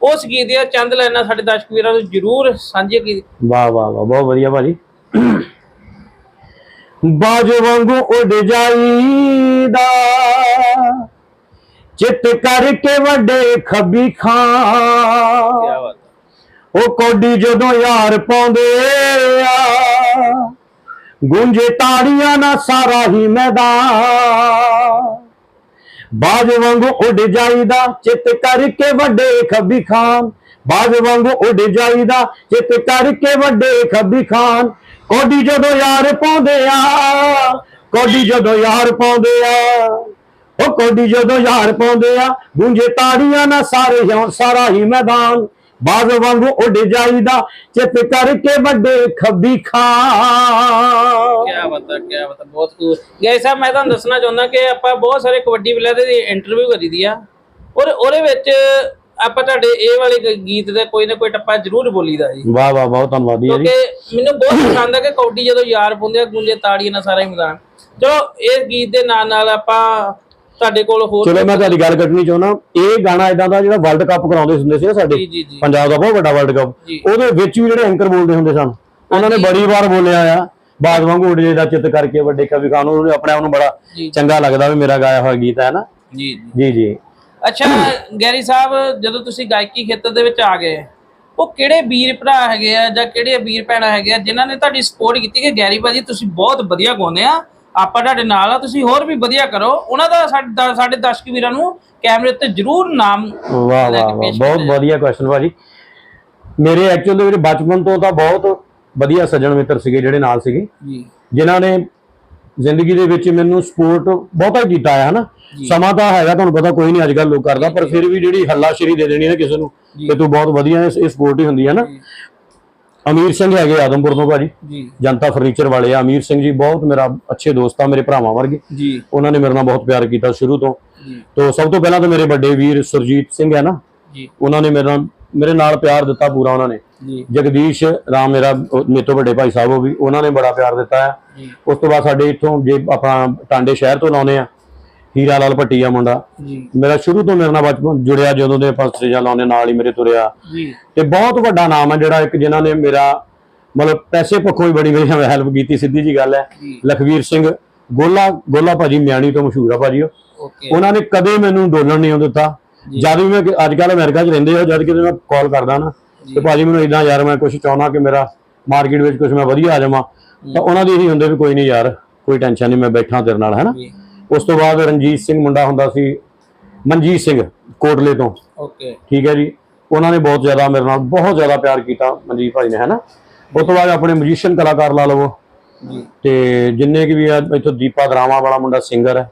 ਉਸ ਗੀਤ ਦੀਆਂ ਚੰਦ ਲਾਈਨਾਂ ਸਾਡੇ ਦਰਸ਼ਕ ਵੀਰਾਂ ਨੂੰ ਜ਼ਰੂਰ ਸਾਂਝੇ ਕੀ ਵਾਹ ਵਾਹ ਵਾਹ ਬਹੁਤ ਵਧੀਆ ਭਾਜੀ। ਬਾਜ ਵਾਂਗੂ ਉੱਡ ਜਾਈਦਾ। ਚਿੱਤ ਕਰਕੇ ਵੱਡੇ ਖੱਬੀ ਖਾਂ। ਬਾਤ। ਉਹ ਕੋਡੀ ਜਦੋਂ ਯਾਰ ਪਾਉਂਦੇ ਆ ਗੁੰਜੇ ਤਾੜੀਆਂ ਨਾ ਸਾਰਾ ਹੀ ਮੈਦਾਨ। ਬਾਜ ਵਾਂਗੂ ਉੱਡ ਜਾਈਦਾ, ਚਿੱਤ ਕਰਕੇ ਵੱਡੇ ਖੱਬੀ ਖਾਨ। ਬਾਜ ਵਾਂਗੂ ਉੱਡ ਜਾਈਦਾ, ਚਿੱਤ ਕਰਕੇ ਵੱਡੇ ਖੱਬੀ ਖਾਨ। ਕੋਡੀ ਜਦੋਂ ਯਾਰ ਪਾਉਂਦੇ ਆ, ਕੋਡੀ ਜਦੋਂ ਯਾਰ ਪਾਉਂਦੇ ਆ, ਉਹ ਕੋਡੀ ਜਦੋਂ ਯਾਰ ਪਾਉਂਦੇ ਆ ਗੁੰਜੇ ਤਾੜੀਆਂ ਨਾ ਸਾਰੇ ਹੀ- ਸਾਰਾ ਹੀ ਮੈਦਾਨ। ਬਾਜ ਵਾਂਗੂ ਉੱਡ ਜਾਈਦਾ ਚਿੱਤ ਕਰਕੇ ਵੱਡੇ ਖੱਬੀ ਖਾਨ ਕਿਆ ਬਤਾ ਕਿਆ ਬਤਾ ਬਹੁਤ ਕੁ ਗਏ ਸਾਹਿਬ ਮੈਂ ਤੁਹਾਨੂੰ ਦੱਸਣਾ ਚਾਹੁੰਦਾ ਕਿ ਆਪਾਂ ਬਹੁਤ ਸਾਰੇ ਕਬੱਡੀ ਪਲੇਅਰ ਦੀ ਇੰਟਰਵਿਊ ਕਰੀ ਦੀ ਆ। ਔਰ ਉਹਦੇ ਵਿੱਚ ਆਪਾਂ ਤੁਹਾਡੇ ਇਹ ਵਾਲੇ ਗੀਤ ਦੇ ਕੋਈ ਨਾ ਕੋਈ ਟੱਪਾ ਜ਼ਰੂਰ ਬੋਲੀਦਾ ਜੀ। ਵਾਹ ਵਾਹ ਬਹੁਤ ਧੰਨਵਾਦੀ ਹੈ ਜੀ। ਕਿਉਂਕਿ ਮੈਨੂੰ ਬਹੁਤ ਪਸੰਦ ਹੈ ਕਿ ਕੌਡੀ ਜਦੋਂ ਯਾਰ ਪੁੰਦੇ ਗੁੰਜੇ ਤਾੜੀਆਂ ਨਾਲ ਸਾਰਾ ਹੀ ਮੈਦਾਨ। ਚਲੋ ਇਸ ਗੀਤ ਦੇ ਨਾਲ ਨਾਲ ਆਪਾਂ ਤੁਹਾਡੇ ਕੋਲ ਹੋਰ ਚਲੋ ਮੈਂ ਤੁਹਾਡੀ ਗੱਲ ਕੱਟਣੀ ਚਾਹੁੰਦਾ। ਇਹ ਗਾਣਾ ਇਦਾਂ ਦਾ ਜਿਹੜਾ ਵਰਲਡ ਕੱਪ ਕਰਾਉਂਦੇ ਹੁੰਦੇ ਸੀ ਨਾ ਸਾਡੇ ਪੰਜਾਬ ਦਾ ਬਹੁਤ ਵੱਡਾ ਵਰਲਡ ਕੱਪ। ਉਹਦੇ ਵਿੱਚ ਵੀ ਜਿਹੜੇ ਐਂਕਰ ਬੋਲਦੇ ਹੁੰਦੇ ਸਨ। ਉਹਨਾਂ ਨੇ ਬੜੀ ਵਾਰ ਬੋਲਿਆ ਆ ਬਾਦ ਵਾਂਗੂ ਉੱਡ ਜੇ ਦਾ ਚਿੱਤ ਕਰਕੇ ਵੱਡੇ ਕਵੀ ਖਾਨ ਉਹਨੂੰ ਆਪਣੇ ਆਪ ਨੂੰ ਬੜਾ ਚੰਗਾ ਲੱਗਦਾ ਵੀ ਮੇਰਾ ਗਾਇਆ ਹੋਇਆ ਗੀਤ ਹੈ ਨਾ। ਜੀ ਜੀ। ਜੀ ਅੱਛਾ ਗੈਰੀ ਸਾਹਿਬ ਜਦੋਂ ਤੁਸੀਂ ਗਾਇਕੀ ਖੇਤਰ ਦੇ ਵਿੱਚ ਆ ਗਏ ਉਹ ਕਿਹੜੇ ਵੀਰ ਭਰਾ ਹੈਗੇ ਆ ਜਾਂ ਕਿਹੜੇ ਵੀਰ ਭੈਣਾਂ ਹੈਗੇ ਆ ਜਿਨ੍ਹਾਂ ਨੇ ਤੁਹਾਡੀ ਸਪੋਰਟ ਕੀਤੀ ਕਿ ਗੈਰੀ ਭਾਜੀ ਤੁਸੀਂ ਬਹੁਤ ਵਧੀਆ ਗਾਉਂਦੇ ਆ? ਆਪਾਂ ਤੁਹਾਡੇ ਨਾਲ ਆ ਤੁਸੀਂ ਹੋਰ ਵੀ ਵਧੀਆ ਕਰੋ। ਉਹਨਾਂ ਦਾ ਸਾਡੇ ਸਾਡੇ ਦਰਸ਼ਕ ਵੀਰਾਂ ਨੂੰ ਕੈਮਰੇ ਉੱਤੇ ਜ਼ਰੂਰ ਨਾਮ ਵਾਹ ਲੈ ਕੇ ਵਾਹ ਵਾਹ। ਪੇਸ਼ ਬਹੁਤ ਵਧੀਆ ਕੁਐਸਚਨ ਭਾਜੀ। ਮੇਰੇ ਐਕਚੁਅਲ ਦੇ ਵਿੱਚ ਬਚਪਨ ਤੋਂ ਤਾਂ ਬਹੁਤ ਵਧੀਆ ਸੱਜਣ ਮਿੱਤਰ ਸੀਗੇ ਜਿਹੜੇ ਨਾਲ ਸੀਗੇ। ਜੀ। ਜਿਨ੍ਹਾਂ ਨੇ ਜ਼ਿੰਦਗੀ ਦੇ ਵਿੱਚ ਮੈਨੂੰ ਸਪੋਰਟ ਬਹੁਤਾ ਹੀ ਕੀਤਾ ਹੈ ਹਨਾ। ਸਮਾਂ ਤਾਂ ਹੈਗਾ ਤੁਹਾਨੂੰ ਪਤਾ ਕੋਈ ਨਹੀਂ ਅੱਜ ਕੱਲ ਲੋਕ ਕਰਦਾ ਪਰ ਫਿਰ ਵੀ ਜਿਹੜੀ ਹੱਲਾਸ਼ੇਰੀ ਦੇ ਦੇਣੀ ਹੈ ਨਾ ਕਿਸੇ ਨੂੰ। ਕਿ ਤੂੰ ਬਹੁਤ ਵਧੀਆ ਹੈ ਇਹ ਸਪੋਰਟ ਹੀ ਹੁੰਦੀ ਹੈ ਨਾ। ਅਮੀਰ ਸਿੰਘ ਹੈਗੇ ਆਦਮਪੁਰ ਤੋਂ ਭਾਜੀ। ਜੀ। ਜਨਤਾ ਫਰਨੀਚਰ ਵਾਲੇ ਆ। ਅਮੀਰ ਸਿੰਘ ਜੀ ਬਹੁਤ ਮੇਰਾ ਅੱਛੇ ਦੋਸਤ ਆ ਮੇਰੇ ਭਰਾਵਾਂ ਵਰਗੇ। ਜੀ। ਉਹਨਾਂ ਨੇ ਮੇਰੇ ਨਾਲ ਬਹੁਤ ਪਿਆਰ ਕੀਤਾ ਸ਼ੁਰੂ ਤੋਂ। ਜੀ। ਤੋਂ ਸਭ ਤੋਂ ਪਹਿਲਾਂ ਤਾਂ ਮੇਰੇ ਵੱਡੇ ਵੀਰ ਸੁਰਜੀਤ ਸਿੰਘ ਹੈ ਨਾ। ਜੀ। ਉਹਨਾਂ ਨੇ ਮੇਰੇ ਨਾਲ ਮੇਰੇ ਨਾਲ ਪਿਆਰ ਦਿੱਤਾ ਪੂਰਾ ਉਹਨਾਂ ਨੇ। ਜੀ। ਜਗਦੀਸ਼ ਰਾਮ ਮੇਰਾ ਮੇਰੇ ਤੋਂ ਵੱਡੇ ਭਾਈ ਸਾਹਿਬ ਉਹ ਵੀ ਉਹਨਾਂ ਨੇ ਬੜਾ ਪਿਆਰ ਦਿੱਤਾ ਹੈ ਉਸ ਤੋਂ ਬਾਅਦ ਸਾਡੇ ਇੱਥੋਂ ਜੇ ਆਪਾਂ ਟਾਂਡੇ ਸ਼ਹਿਰ ਤੋਂ ਲਾਉਨੇ ਆ ਹੀਰਾ ਲਾਲ ਭੱਟੀ ਆ ਮੁੰਡਾ। ਜੀ। ਮੇਰਾ ਸ਼ੁਰੂ ਤੋਂ ਮੇਰੇ ਨਾਲ ਬਚਪਨ ਜੁੜਿਆ ਜਦੋਂ ਦੇ ਆਪਾਂ ਸਟੇਜਾਂ ਲਾਉਨੇ ਨਾਲ ਹੀ ਮੇਰੇ ਤੁਰਿਆ। ਜੀ। ਤੇ ਬਹੁਤ ਵੱਡਾ ਨਾਮ ਹੈ ਜਿਹੜਾ ਇੱਕ ਜਿਨ੍ਹਾਂ ਨੇ ਮੇਰਾ ਮਤਲਬ ਪੈਸੇ ਪੱਖੋਂ ਵੀ ਬੜੀ ਮੇਰੀ ਹੈਲਪ ਕੀਤੀ ਸਿੱਧੀ ਜੀ ਗੱਲ ਹੈ। ਲਖਵੀਰ ਸਿੰਘ ਗੋਲਾ ਗੋਲਾ ਭਾਜੀ ਮਿਆਣੀ ਤੋਂ ਮਸ਼ਹੂਰ ਆ ਭਾਜੀ ਉਹਨਾਂ ਨੇ ਕਦੇ ਮੈਨੂੰ ਡੋਲਣ ਨਹੀਂ ਦਿੱਤਾ। ਜਦ ਵੀ ਮੈਂ ਅੱਜ ਕੱਲ ਅਮਰੀਕਾ 'ਚ ਰਹਿੰਦੇ ਹੋ ਜਦ ਕਿਤੇ ਮੈਂ ਕਾਲ ਕਰਦਾ ਨਾ ਤੇ ਭਾਜੀ ਮੈਨੂੰ ਇਦਾਂ ਯਾਰ ਮੈਂ ਕੁਝ ਚਾਹੁੰਦਾ ਕਿ ਮੇਰਾ ਮਾਰਕੀਟ ਵਿੱਚ ਕੁਝ ਮੈਂ ਵਧੀਆ ਆ ਜਾਵਾਂ। ਤਾਂ ਉਹਨਾਂ ਦੀ ਇਹੀ ਹੁੰਦੇ ਵੀ ਕੋਈ ਨਹੀਂ ਯਾਰ ਕੋਈ ਟੈਨਸ਼ਨ ਨਹੀਂ ਮੈਂ ਬੈਠਾ ਤੇਰੇ ਨਾਲ ਹੈਨਾ ਉਸ ਤੋਂ ਬਾਅਦ ਰਣਜੀਤ ਸਿੰਘ ਮੁੰਡਾ ਹੁੰਦਾ ਸੀ ਮਨਜੀਤ ਸਿੰਘ ਕੋਟਲੇ ਤੋਂ। ਓਕੇ। ਠੀਕ ਹੈ ਜੀ। ਉਹਨਾਂ ਨੇ ਬਹੁਤ ਜ਼ਿਆਦਾ ਮੇਰੇ ਨਾਲ ਬਹੁਤ ਜ਼ਿਆਦਾ ਪਿਆਰ ਕੀਤਾ ਮਨਜੀਤ ਭਾਈ ਨੇ ਹੈਨਾ ਉਸ ਤੋਂ ਬਾਅਦ ਆਪਣੇ ਮਿਊਜ਼ੀਸ਼ੀਅਨ ਕਲਾਕਾਰ ਲਾ ਲਵੋ। ਤੇ ਜਿੰਨੇ ਕਿ ਵੀ ਇੱਥੋਂ ਦੀਪਾ ਦਰਾਵਾਂ ਵਾਲਾ ਮੁੰਡਾ ਸਿੰਗਰ ਹੈ।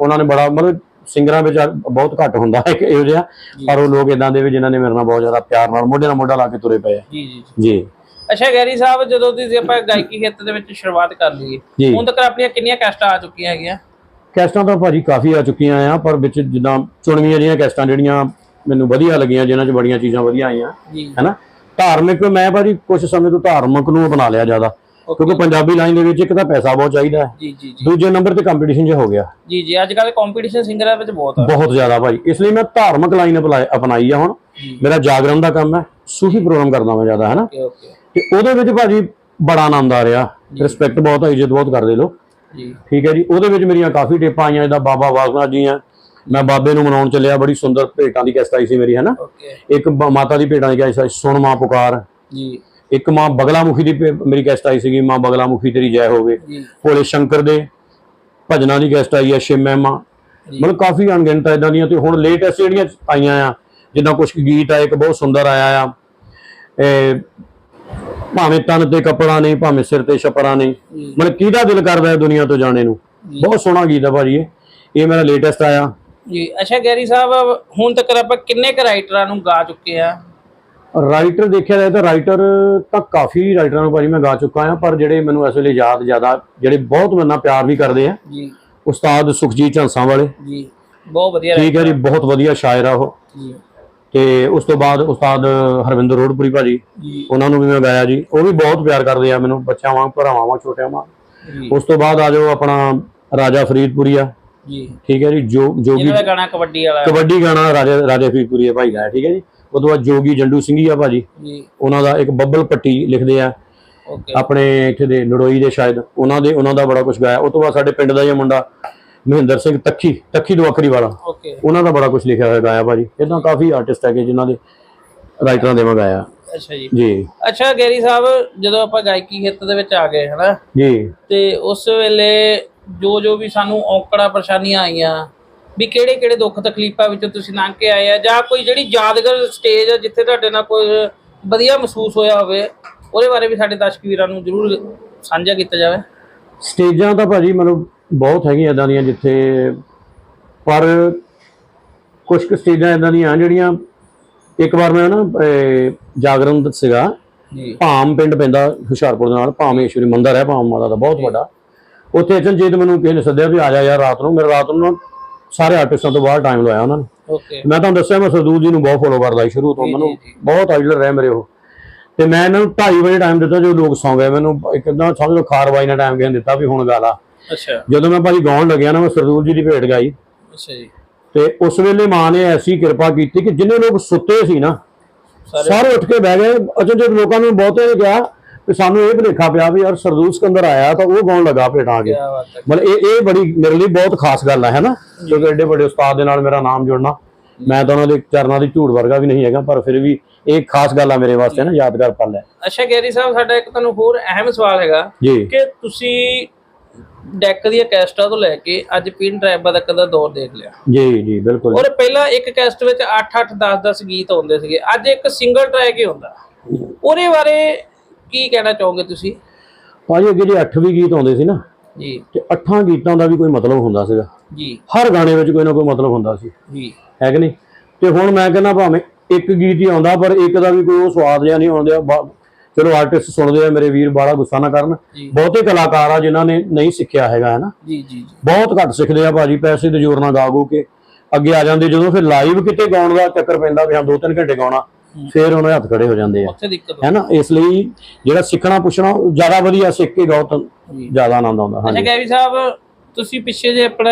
ਉਹਨਾਂ ਨੇ ਬੜਾ ਮਤਲਬ ਸਿੰਗਰਾਂ ਵਿੱਚ ਬਹੁਤ ਘੱਟ ਹੁੰਦਾ ਹੈ ਇਹੋ ਜਿਹਾ। ਪਰ ਉਹ ਲੋਕ ਇਦਾਂ ਦੇ ਵੀ ਜਿਨ੍ਹਾਂ ਨੇ ਮੇਰੇ ਨਾਲ ਬਹੁਤ ਜ਼ਿਆਦਾ ਪਿਆਰ ਨਾਲ ਮੋਢੇ ਨਾਲ ਮੋਢਾ ਲਾ ਕੇ ਤੁਰੇ ਪਏ ਆ। ਜੀ ਜੀ ਜੀ। ਅੱਛਾ ਗੈਰੀ ਸਾਹਿਬ ਜਦੋਂ ਤੁਸੀਂ ਆਪਾਂ ਗਾਇਕੀ ਖੇਤਰ ਦੇ ਵਿੱਚ ਸ਼ੁਰੂਆਤ ਕਰ ਲਈਏ ਜੀ। ਹੁਣ ਤੱਕ ਆਪਣੀਆਂ ਕਿੰਨੀਆਂ ਕੈਸਟਾਂ ਆ ਚੁੱਕੀਆਂ ਹੈਗੀਆਂ? ਕੈਸਟਾਂ ਤਾਂ ਭਾਜੀ ਕਾਫੀ ਆ ਚੁੱਕੀਆਂ ਆ ਪਰ ਵਿੱਚ ਜਿੱਦਾਂ ਚੁਣਵੀਆਂ ਜਿਹੀਆਂ ਕੈਸਟਾਂ ਜਿਹੜੀਆਂ ਮੈਨੂੰ ਵਧੀਆ ਲੱਗੀਆਂ ਜਿਨ੍ਹਾਂ 'ਚ ਬੜੀਆਂ ਚੀਜ਼ਾਂ ਵਧੀਆ ਆਈਆਂ ਹੈਨਾ? ਧਾਰਮਿਕ ਮੈਂ ਭਾਜੀ ਕੁਝ ਸਮੇਂ ਤੋਂ ਧਾਰਮਿਕ ਨੂੰ ਅਪਣਾ ਲਿਆ ਜ਼ਿਆਦਾ ਕਿਉਂਕਿ ਪੰਜਾਬੀ ਲਾਈਨ ਦੇ ਵਿੱਚ ਇੱਕ ਤਾਂ ਪੈਸਾ ਬਹੁਤ ਚਾਹੀਦਾ ਹੈ। ਜੀ ਜੀ ਜੀ। ਦੂਜੇ ਨੰਬਰ ਤੇ ਕੰਪੀਟੀਸ਼ਨ ਜਿਹਾ ਹੋ ਗਿਆ। ਜੀ ਜੀ ਅੱਜ ਕੱਲ੍ਹ ਕੰਪੀਟੀਸ਼ਨ ਸਿੰਗਰਾਂ ਵਿੱਚ ਬਹੁਤ ਆ। ਬਹੁਤ ਜ਼ਿਆਦਾ ਭਾਜੀ। ਇਸ ਲਈ ਮੈਂ ਧਾਰਮਿਕ ਲਾਈਨ ਅਪਣਾਈ ਆ ਹੁਣ। ਮੇਰਾ ਜਾਗਰਣ ਦਾ ਕੰਮ ਹੈ ਸੂਫੀ ਪ੍ਰੋਗਰਾਮ ਕਰਦਾ ਮੈਂ ਜ਼ਿਆਦਾ ਓਕੇ ਤੇ ਉਹਦੇ ਵਿੱਚ ਭਾਜੀ ਬੜਾ ਆਨੰਦ ਆ ਰਿਹਾ। ਰਿਸਪੈਕਟ ਬਹੁਤ ਹੈ ਇੱਜ਼ਤ ਬਹੁਤ ਕਰਦੇ ਲੋਕ। ਜੀ। ਠੀਕ ਹੈ ਜੀ ਉਹਦੇ ਵਿੱਚ ਮੇਰੀਆਂ ਕਾਫੀ ਟੇਪਾਂ ਆਈਆਂ ਜਿਹਦਾ ਬਾਬਾ ਵਾਸਨਾ ਜੀ ਆ। ਮੈਂ ਬਾਬੇ ਨੂੰ ਮਨਾਉਣ ਚੱਲਿਆ ਬੜੀ ਸੁੰਦਰ ਭੇਟਾਂ ਦੀ ਕਿਸ਼ਤ ਆਈ ਸੀ ਮੇਰੀ ਹੈਨਾ? ਇੱਕ ਮਾਤਾ ਦੀ ਭੇਟਾਂ ਦੀ ਕਿਸ਼ਤ ਆਈ ਸੀ, ਸੁਣ ਮਾਂ ਪੁਕਾਰ। ਜੀ। ਇੱਕ ਮਾਂ ਬਗਲਾਮੁਖੀ ਦੀ ਭੇ- ਮੇਰੀ ਕਿਸ਼ਤ ਆਈ ਸੀਗੀ ਮਾਂ ਬਗਲਾਮੁਖੀ ਤੇਰੀ ਜੈ ਹੋਵੇ। ਭੋਲੇ ਸ਼ੰਕਰ ਦੇ ਭਜਨਾਂ ਦੀ ਕਿਸ਼ਤ ਆਈ ਹੈ ਸ਼ਿਵ ਮਹਿਮਾ। ਮਤਲਬ ਕਾਫੀ ਅਣਗਿਣਤ ਇਦਾਂ ਦੀਆਂ ਤੇ ਹੁਣ ਲੇਟੈਸਟ ਜਿਹੜੀਆਂ ਆਈਆਂ ਆ ਜਿੱਦਾਂ ਕੁਝ ਗੀਤ ਆ ਇੱਕ ਬਹੁਤ ਸੁੰਦਰ ਆਇਆ ਆ ਭਾਵੇਂ ਤਨ ਤੇ ਕੱਪੜਾ ਨਹੀਂ ਭਾਵੇਂ ਸਿਰ ਤੇ ਛਪੜਾ ਨਹੀਂ। ਮਤਲਬ ਕਿਹਦਾ ਦਿਲ ਕਰਦਾ ਹੈ ਦੁਨੀਆ ਤੋਂ ਜਾਣੇ ਨੂੰ? ਬਹੁਤ ਸੋਹਣਾ ਗੀਤ ਆ ਭਾਜੀ ਇਹ। ਇਹ ਮੇਰਾ ਲੇਟੈਸਟ ਆਇਆ। ਜੀ ਅੱਛਾ ਗੈਰੀ ਸਾਹਿਬ ਹੁਣ ਤੱਕ ਆਪਾਂ ਕਿੰਨੇ ਕੁ ਰਾਈਟਰਾਂ ਨੂੰ ਗਾ ਚੁੱਕੇ ਆ? ਰਾਈਟਰ ਦੇਖਿਆ ਜਾਏ ਤਾਂ ਰਾਈਟਰ ਤਾਂ ਕਾਫੀ ਰਾਈਟਰਾਂ ਨੂੰ ਭਾਜੀ ਮੈਂ ਗਾ ਚੁੱਕਾ ਆ ਪਰ ਜਿਹੜੇ ਮੈਨੂੰ ਇਸ ਵੇਲੇ ਯਾਦ ਜ਼ਿਆਦਾ ਜਿਹੜੇ ਬਹੁਤ ਮੇਰੇ ਨਾਲ ਪਿਆਰ ਵੀ ਕਰਦੇ ਆ ਜੀ। ਉਸਤਾਦ ਸੁਖਜੀਤ ਝਾਂਸਾਂ ਵਾਲੇ। ਜੀ ਬਹੁਤ ਵਧੀਆ ਠੀਕ ਹੈ ਜੀ ਬਹੁਤ ਵਧੀਆ ਸ਼ਾਇਰ ਆ ਉਹ। ਜੀ। ਤੇ ਉਸ ਤੋਂ ਬਾਅਦ ਉਸਤਾਦ ਹਰਵਿੰਦਰ ਰੋਡਪੁਰੀ ਭਾਜੀ ਉਹਨਾਂ ਨੂੰ ਵੀ ਮੈਂ ਗਾਇਆ ਜੀ। ਉਹ ਵੀ ਬਹੁਤ ਪਿਆਰ ਕਰਦੇ ਆ ਮੈਨੂੰ ਬੱਚਿਆਂ ਵਾਂਗ ਭਰਾਵਾਂ ਵਾਂਗ ਛੋਟਿਆਂ ਵਾਂਗ। ਉਸ ਤੋਂ ਬਾਅਦ ਆ ਜਾਓ ਆਪਣਾ ਰਾਜਾ ਫਰੀਦਪੁਰੀਆ ਜੀ। ਠੀਕ ਹੈ ਜੀ ਜੋ ਜੋਗੀ ਦਾ ਗਾਣਾ ਕਬੱਡੀ ਵਾਲਾ। ਕਬੱਡੀ ਗਾਣਾ ਰਾਜਾ ਰਾਜਾ ਫਰੀਦਪੁਰੀਆ ਭਾਈ ਗਾਇਆ ਠੀਕ ਹੈ ਜੀ। ਉਸ ਤੋਂ ਬਾਅਦ ਜੋਗੀ ਜੰਡੂ ਸਿੰਘੀ ਆ ਭਾਜੀ। ਜੀ। ਉਹਨਾਂ ਦਾ ਇੱਕ ਬੱਬਲ ਪੱਟੀ ਲਿਖਦੇ ਆ। ਆਪਣੇ ਇੱਥੇ ਦੇ ਨੜੋਈ ਦੇ ਸ਼ਾਇਦ ਉਹਨਾਂ ਦੇ ਉਹਨਾਂ ਦਾ ਬੜਾ ਕੁਝ ਗਾਇਆ। ਉਸ ਤੋਂ ਬਾਅਦ ਸਾਡੇ ਪਿੰਡ ਦਾ ਹੀ ਮੁੰਡਾ ਮਹਿੰਦਰ ਸਿੰਘ ਤੱਖੀ ਤੱਖੀ ਦੁਆਖਰੀ ਵਾਲਾ। ਓਕੇ ਉਹਨਾਂ ਦਾ ਬੜਾ ਕੁਝ ਲਿਖਿਆ ਹੋਇਆ ਗਾਇਆ ਭਾਜੀ। ਇਦਾਂ ਕਾਫੀ ਆਰਟਿਸਟ ਹੈਗੇ ਜਿਨ੍ਹਾਂ ਦੇ ਰਾਈਟਰਾਂ ਦੇ ਮੈਂ ਗਾਇਆ। ਅੱਛਾ ਜੀ। ਜੀ। ਅੱਛਾ ਗੈਰੀ ਸਾਹਿਬ ਜਦੋਂ ਆਪਾਂ ਗਾਇਕੀ ਖੇਤਰ ਦੇ ਵਿੱਚ ਆ ਗਏ ਹਨਾ? ਜੀ। ਤੇ ਉਸ ਵੇਲੇ ਜੋ ਜੋ ਵੀ ਸਾਨੂੰ ਔਕੜਾਂ ਪਰੇਸ਼ਾਨੀਆਂ ਆਈਆਂ ਵੀ ਕਿਹੜੇ ਕਿਹੜੇ ਦੁੱਖ ਤਕਲੀਫਾਂ ਵਿੱਚੋਂ ਤੁਸੀਂ ਲੰਘ ਕੇ ਆਏ ਆ ਜਾਂ ਕੋਈ ਜਿਹੜੀ ਯਾਦਗਾਰ ਸਟੇਜ ਆ ਜਿੱਥੇ ਤੁਹਾਡੇ ਨਾਲ ਕੋਈ ਵਧੀਆ ਮਹਿਸੂਸ ਹੋਇਆ ਹੋਵੇ ਉਹਦੇ ਬਾਰੇ ਵੀ ਸਾਡੇ ਦਰਸ਼ਕ ਵੀਰਾਂ ਨੂੰ ਜ਼ਰੂਰ ਸਾਂਝਾ ਕੀਤਾ ਜਾਵੇ। ਸਟੇਜਾਂ ਤਾਂ ਭਾਜੀ ਮਤਲਬ ਬਹੁਤ ਹੈਗੀਆਂ ਇਦਾਂ ਦੀਆਂ ਜਿੱਥੇ ਪਰ ਕੁਝ ਕੁ ਸਟੇਜਾਂ ਇਦਾਂ ਦੀਆਂ ਜਿਹੜੀਆਂ ਇੱਕ ਵਾਰ ਮੈਂ ਨਾ ਅਹ, ਜਾਗਰਣ ਸੀਗਾ। ਜੀ। ਭਾਮ ਪਿੰਡ ਪੈਂਦਾ ਹੁਸ਼ਿਆਰਪੁਰ ਦੇ ਨਾਲ ਭਾਮੇਸ਼ਵਰੀ ਮੰਦਿਰ ਹੈ ਭਾਮ ਮਾਤਾ ਦਾ ਬਹੁਤ ਵੱਡਾ। ਉੱਥੇ ਅਚਨਚੇਤ ਮੈਨੂੰ ਕਿਸੇ ਨੇ ਸੱਦਿਆ ਵੀ ਆ ਜਾ ਯਾਰ ਰਾਤ ਨੂੰ ਮੇਰੇ ਰਾਤ ਨੂੰ ਨਾ ਸਾਰੇ ਆਰਟਿਸਟਾਂ ਤੋਂ ਬਾਅਦ ਟਾਈਮ ਲਾਇਆ ਉਹਨਾਂ ਨੇ। ਓਕੇ। ਮੈਂ ਤੁਹਾਨੂੰ ਦੱਸਿਆ ਮੈਂ ਸਰਦੂਲ ਜੀ ਨੂੰ ਬਹੁਤ ਫੋਲੋ ਕਰਦਾ ਸੀ ਸ਼ੁਰੂ ਤੋਂ ਜੀ, ਮੈਨੂੰ ਜੀ, ਜੀ। ਬਹੁਤ ਆਈਡਲ ਰਹੇ ਮੇਰੇ ਉਹ। ਤੇ ਮੈਂ ਇਹਨਾਂ ਨੂੰ 2:30 ਵਜੇ ਟਾਈਮ ਦਿੱਤਾ ਜਦੋਂ ਲੋਕ ਸੌਂ ਗਏ ਮੈਨੂੰ ਇੱਕਦਮ ਸਮਝ ਲਓ ਖਾਰਵਾਈ ਨਾਲ ਟਾਈਮ ਗਿਆ ਦਿੱਤਾ ਵੀ ਹੁਣ ਗਾ ਲਾ। ਅੱਛਾ। ਜਦੋਂ ਮੈਂ ਭਾਜੀ ਗਾਉਣ ਲੱਗਿਆ ਨਾ ਮੈਂ ਸਰਦੂਲ ਜੀ ਦੀ ਭੇਟ ਗਾਈ। ਅੱਛਾ ਜੀ। ਤੇ ਉਸ ਵੇਲੇ ਮਾਂ ਨੇ ਐਸੀ ਕਿਰਪਾ ਕੀਤੀ ਕਿ ਜਿੰਨੇ ਲੋਕ ਸੁੱਤੇ ਸੀ ਨਾ ਸਾਰੇ ਉੱਠ ਕੇ ਬਹਿ ਗਏ। ਅਚਨਚੇਤ ਲੋਕਾਂ ਨੂੰ ਬਹੁਤੇ ਨੇ ਕਿਹਾ ਕਿ ਸਾਨੂੰ ਇਹ ਭੁਲੇਖਾ ਪਿਆ ਵੀ ਯਾਰ ਸਰਦੂਲ ਸਿਕੰਦਰ ਆਇਆ ਤਾਂ ਉਹ ਗਾਉਣ ਲੱਗਾ ਭੇਟਾਂ ਆ ਕੀ। ਮਤਲਬ ਇਹ ਇਹ ਬੜੀ ਮੇਰੇ ਲਈ ਬਹੁਤ ਖਾਸ ਗੱਲ ਹੈ ਹੈਨਾ? ਕਿਉਂਕਿ ਐਡੇ ਵੱਡੇ ਉਸਤਾਦ ਦੇ ਨਾਲ ਮੇਰਾ ਨਾਮ ਜੁੜਨਾ। ਮੈਂ ਤਾਂ ਉਹਨਾਂ ਦੇ ਚਰਨਾਂ ਦੀ ਝੂੜ ਵਰਗਾ ਵੀ ਨਹੀਂ ਹੈਗਾ ਪਰ ਫਿਰ ਵੀ ਇਹ ਖਾਸ ਗੱਲ ਆ ਮੇਰੇ ਵਾਸਤੇ ਨਾ ਯਾਦਗਾਰ ਪਲ ਹੈ। ਅੱਛਾ ਗੈਰੀ ਸਾਹਿਬ ਸਾਡਾ ਇੱਕ ਤੁਹਾਨੂੰ ਹੋਰ ਅਹਿਮ ਸਵਾਲ ਹੈਗਾ ਕਿ ਤੁਸੀਂ ਡੈਕ ਦੀਆਂ ਕੈਸਟਾਂ ਤੋਂ ਲੈ ਕੇ ਅੱਜ ਪਿਨ ਡਰਾਈਵਰ ਤੱਕ ਦਾ ਦੌਰ ਦੇਖ ਲਿਆ। ਜੀ ਜੀ ਬਿਲਕੁਲ। ਔਰ ਪਹਿਲਾਂ ਇੱਕ ਕੈਸਟ ਵਿੱਚ 8 8 10 10 ਗੀਤ ਆਉਂਦੇ ਸੀਗੇ ਅੱਜ ਇੱਕ ਸਿੰਗਲ ਟਰੈਕ ਹੀ ਹੁੰਦਾ। ਉਹਦੇ ਬਾਰੇ ਕੀ ਕਹਿਣਾ ਚਾਹੋਗੇ ਤੁਸੀਂ? ਭਾਜੀ ਅੱਗੇ ਜੇ 8 ਵੀ ਗੀਤ ਆਉਂਦੇ ਸੀ ਨਾ ਜੀ। ਤੇ ਅੱਠਾਂ ਗੀਤਾਂ ਦਾ ਵੀ ਕੋਈ ਮਤਲਬ ਹੁੰਦਾ ਸੀਗਾ। ਜੀ। ਹਰ ਗਾਣੇ ਵਿੱਚ ਕੋਈ ਨਾ ਕੋਈ ਮਤਲਬ ਹੁੰਦਾ ਸੀ। ਜੀ। ਹੈ ਕਿ ਨਹੀਂ? ਤੇ ਹੁਣ ਮੈਂ ਕਹਿੰਦਾ ਭਾਵੇਂ ਇੱਕ ਗੀਤ ਹੀ ਆਉਂਦਾ ਪਰ ਇੱਕ ਦਾ ਵੀ ਕੋਈ ਉਹ ਸਵਾਦ ਜਿਹਾ ਨਹੀਂ ਆਉਂਦਾ ਚਲੋ ਆਰਟਿਸਟ ਸੁਣਦੇ ਆ ਮੇਰੇ ਵੀਰ ਬਾਲਾ ਗੁੱਸਾ ਨਾ ਕਰਨ। ਬਹੁਤੇ ਕਲਾਕਾਰ ਆ ਜਿਨ੍ਹਾਂ ਨੇ ਨਹੀਂ ਸਿੱਖਿਆ ਹੈਗਾ ਹੈ ਨਾ? ਜੀ ਜੀ ਜੀ। ਬਹੁਤ ਘੱਟ ਸਿੱਖਦੇ ਆ ਭਾਜੀ ਪੈਸੇ ਦੇ ਜ਼ੋਰ ਨਾਲ ਗਾ ਗੂ ਕੇ। ਅੱਗੇ ਆ ਜਾਂਦੇ ਜਦੋਂ ਫਿਰ ਲਾਈਵ ਕਿਤੇ ਗਾਉਣ ਦਾ ਚੱਕਰ ਪੈਂਦਾ ਵੀ ਹਾਂ ਦੋ ਤਿੰਨ ਘੰਟੇ ਗਾਉਣਾ ਫਿਰ ਉਹਨਾਂ ਦੇ ਹੱਥ ਖੜੇ ਹੋ ਜਾਂਦੇ ਆ। ਹੈ ਨਾ? ਇਸ ਲਈ ਜਿਹੜਾ ਸਿੱਖਣਾ ਪੁੱਛਣਾ ਜ਼ਿਆਦਾ ਵਧੀਆ ਸਿੱਖ ਕੇ ਗਾਓ ਤਾਂ ਜ਼ਿਆਦਾ ਆਨੰਦ ਆਉਂਦਾ ਅੱਛਾ ਹਾਂਜੀ। ਗੈਵੀ ਸਾਹਿਬ ਤੁਸੀਂ ਪਿੱਛੇ ਜੇ ਆਪਣਾ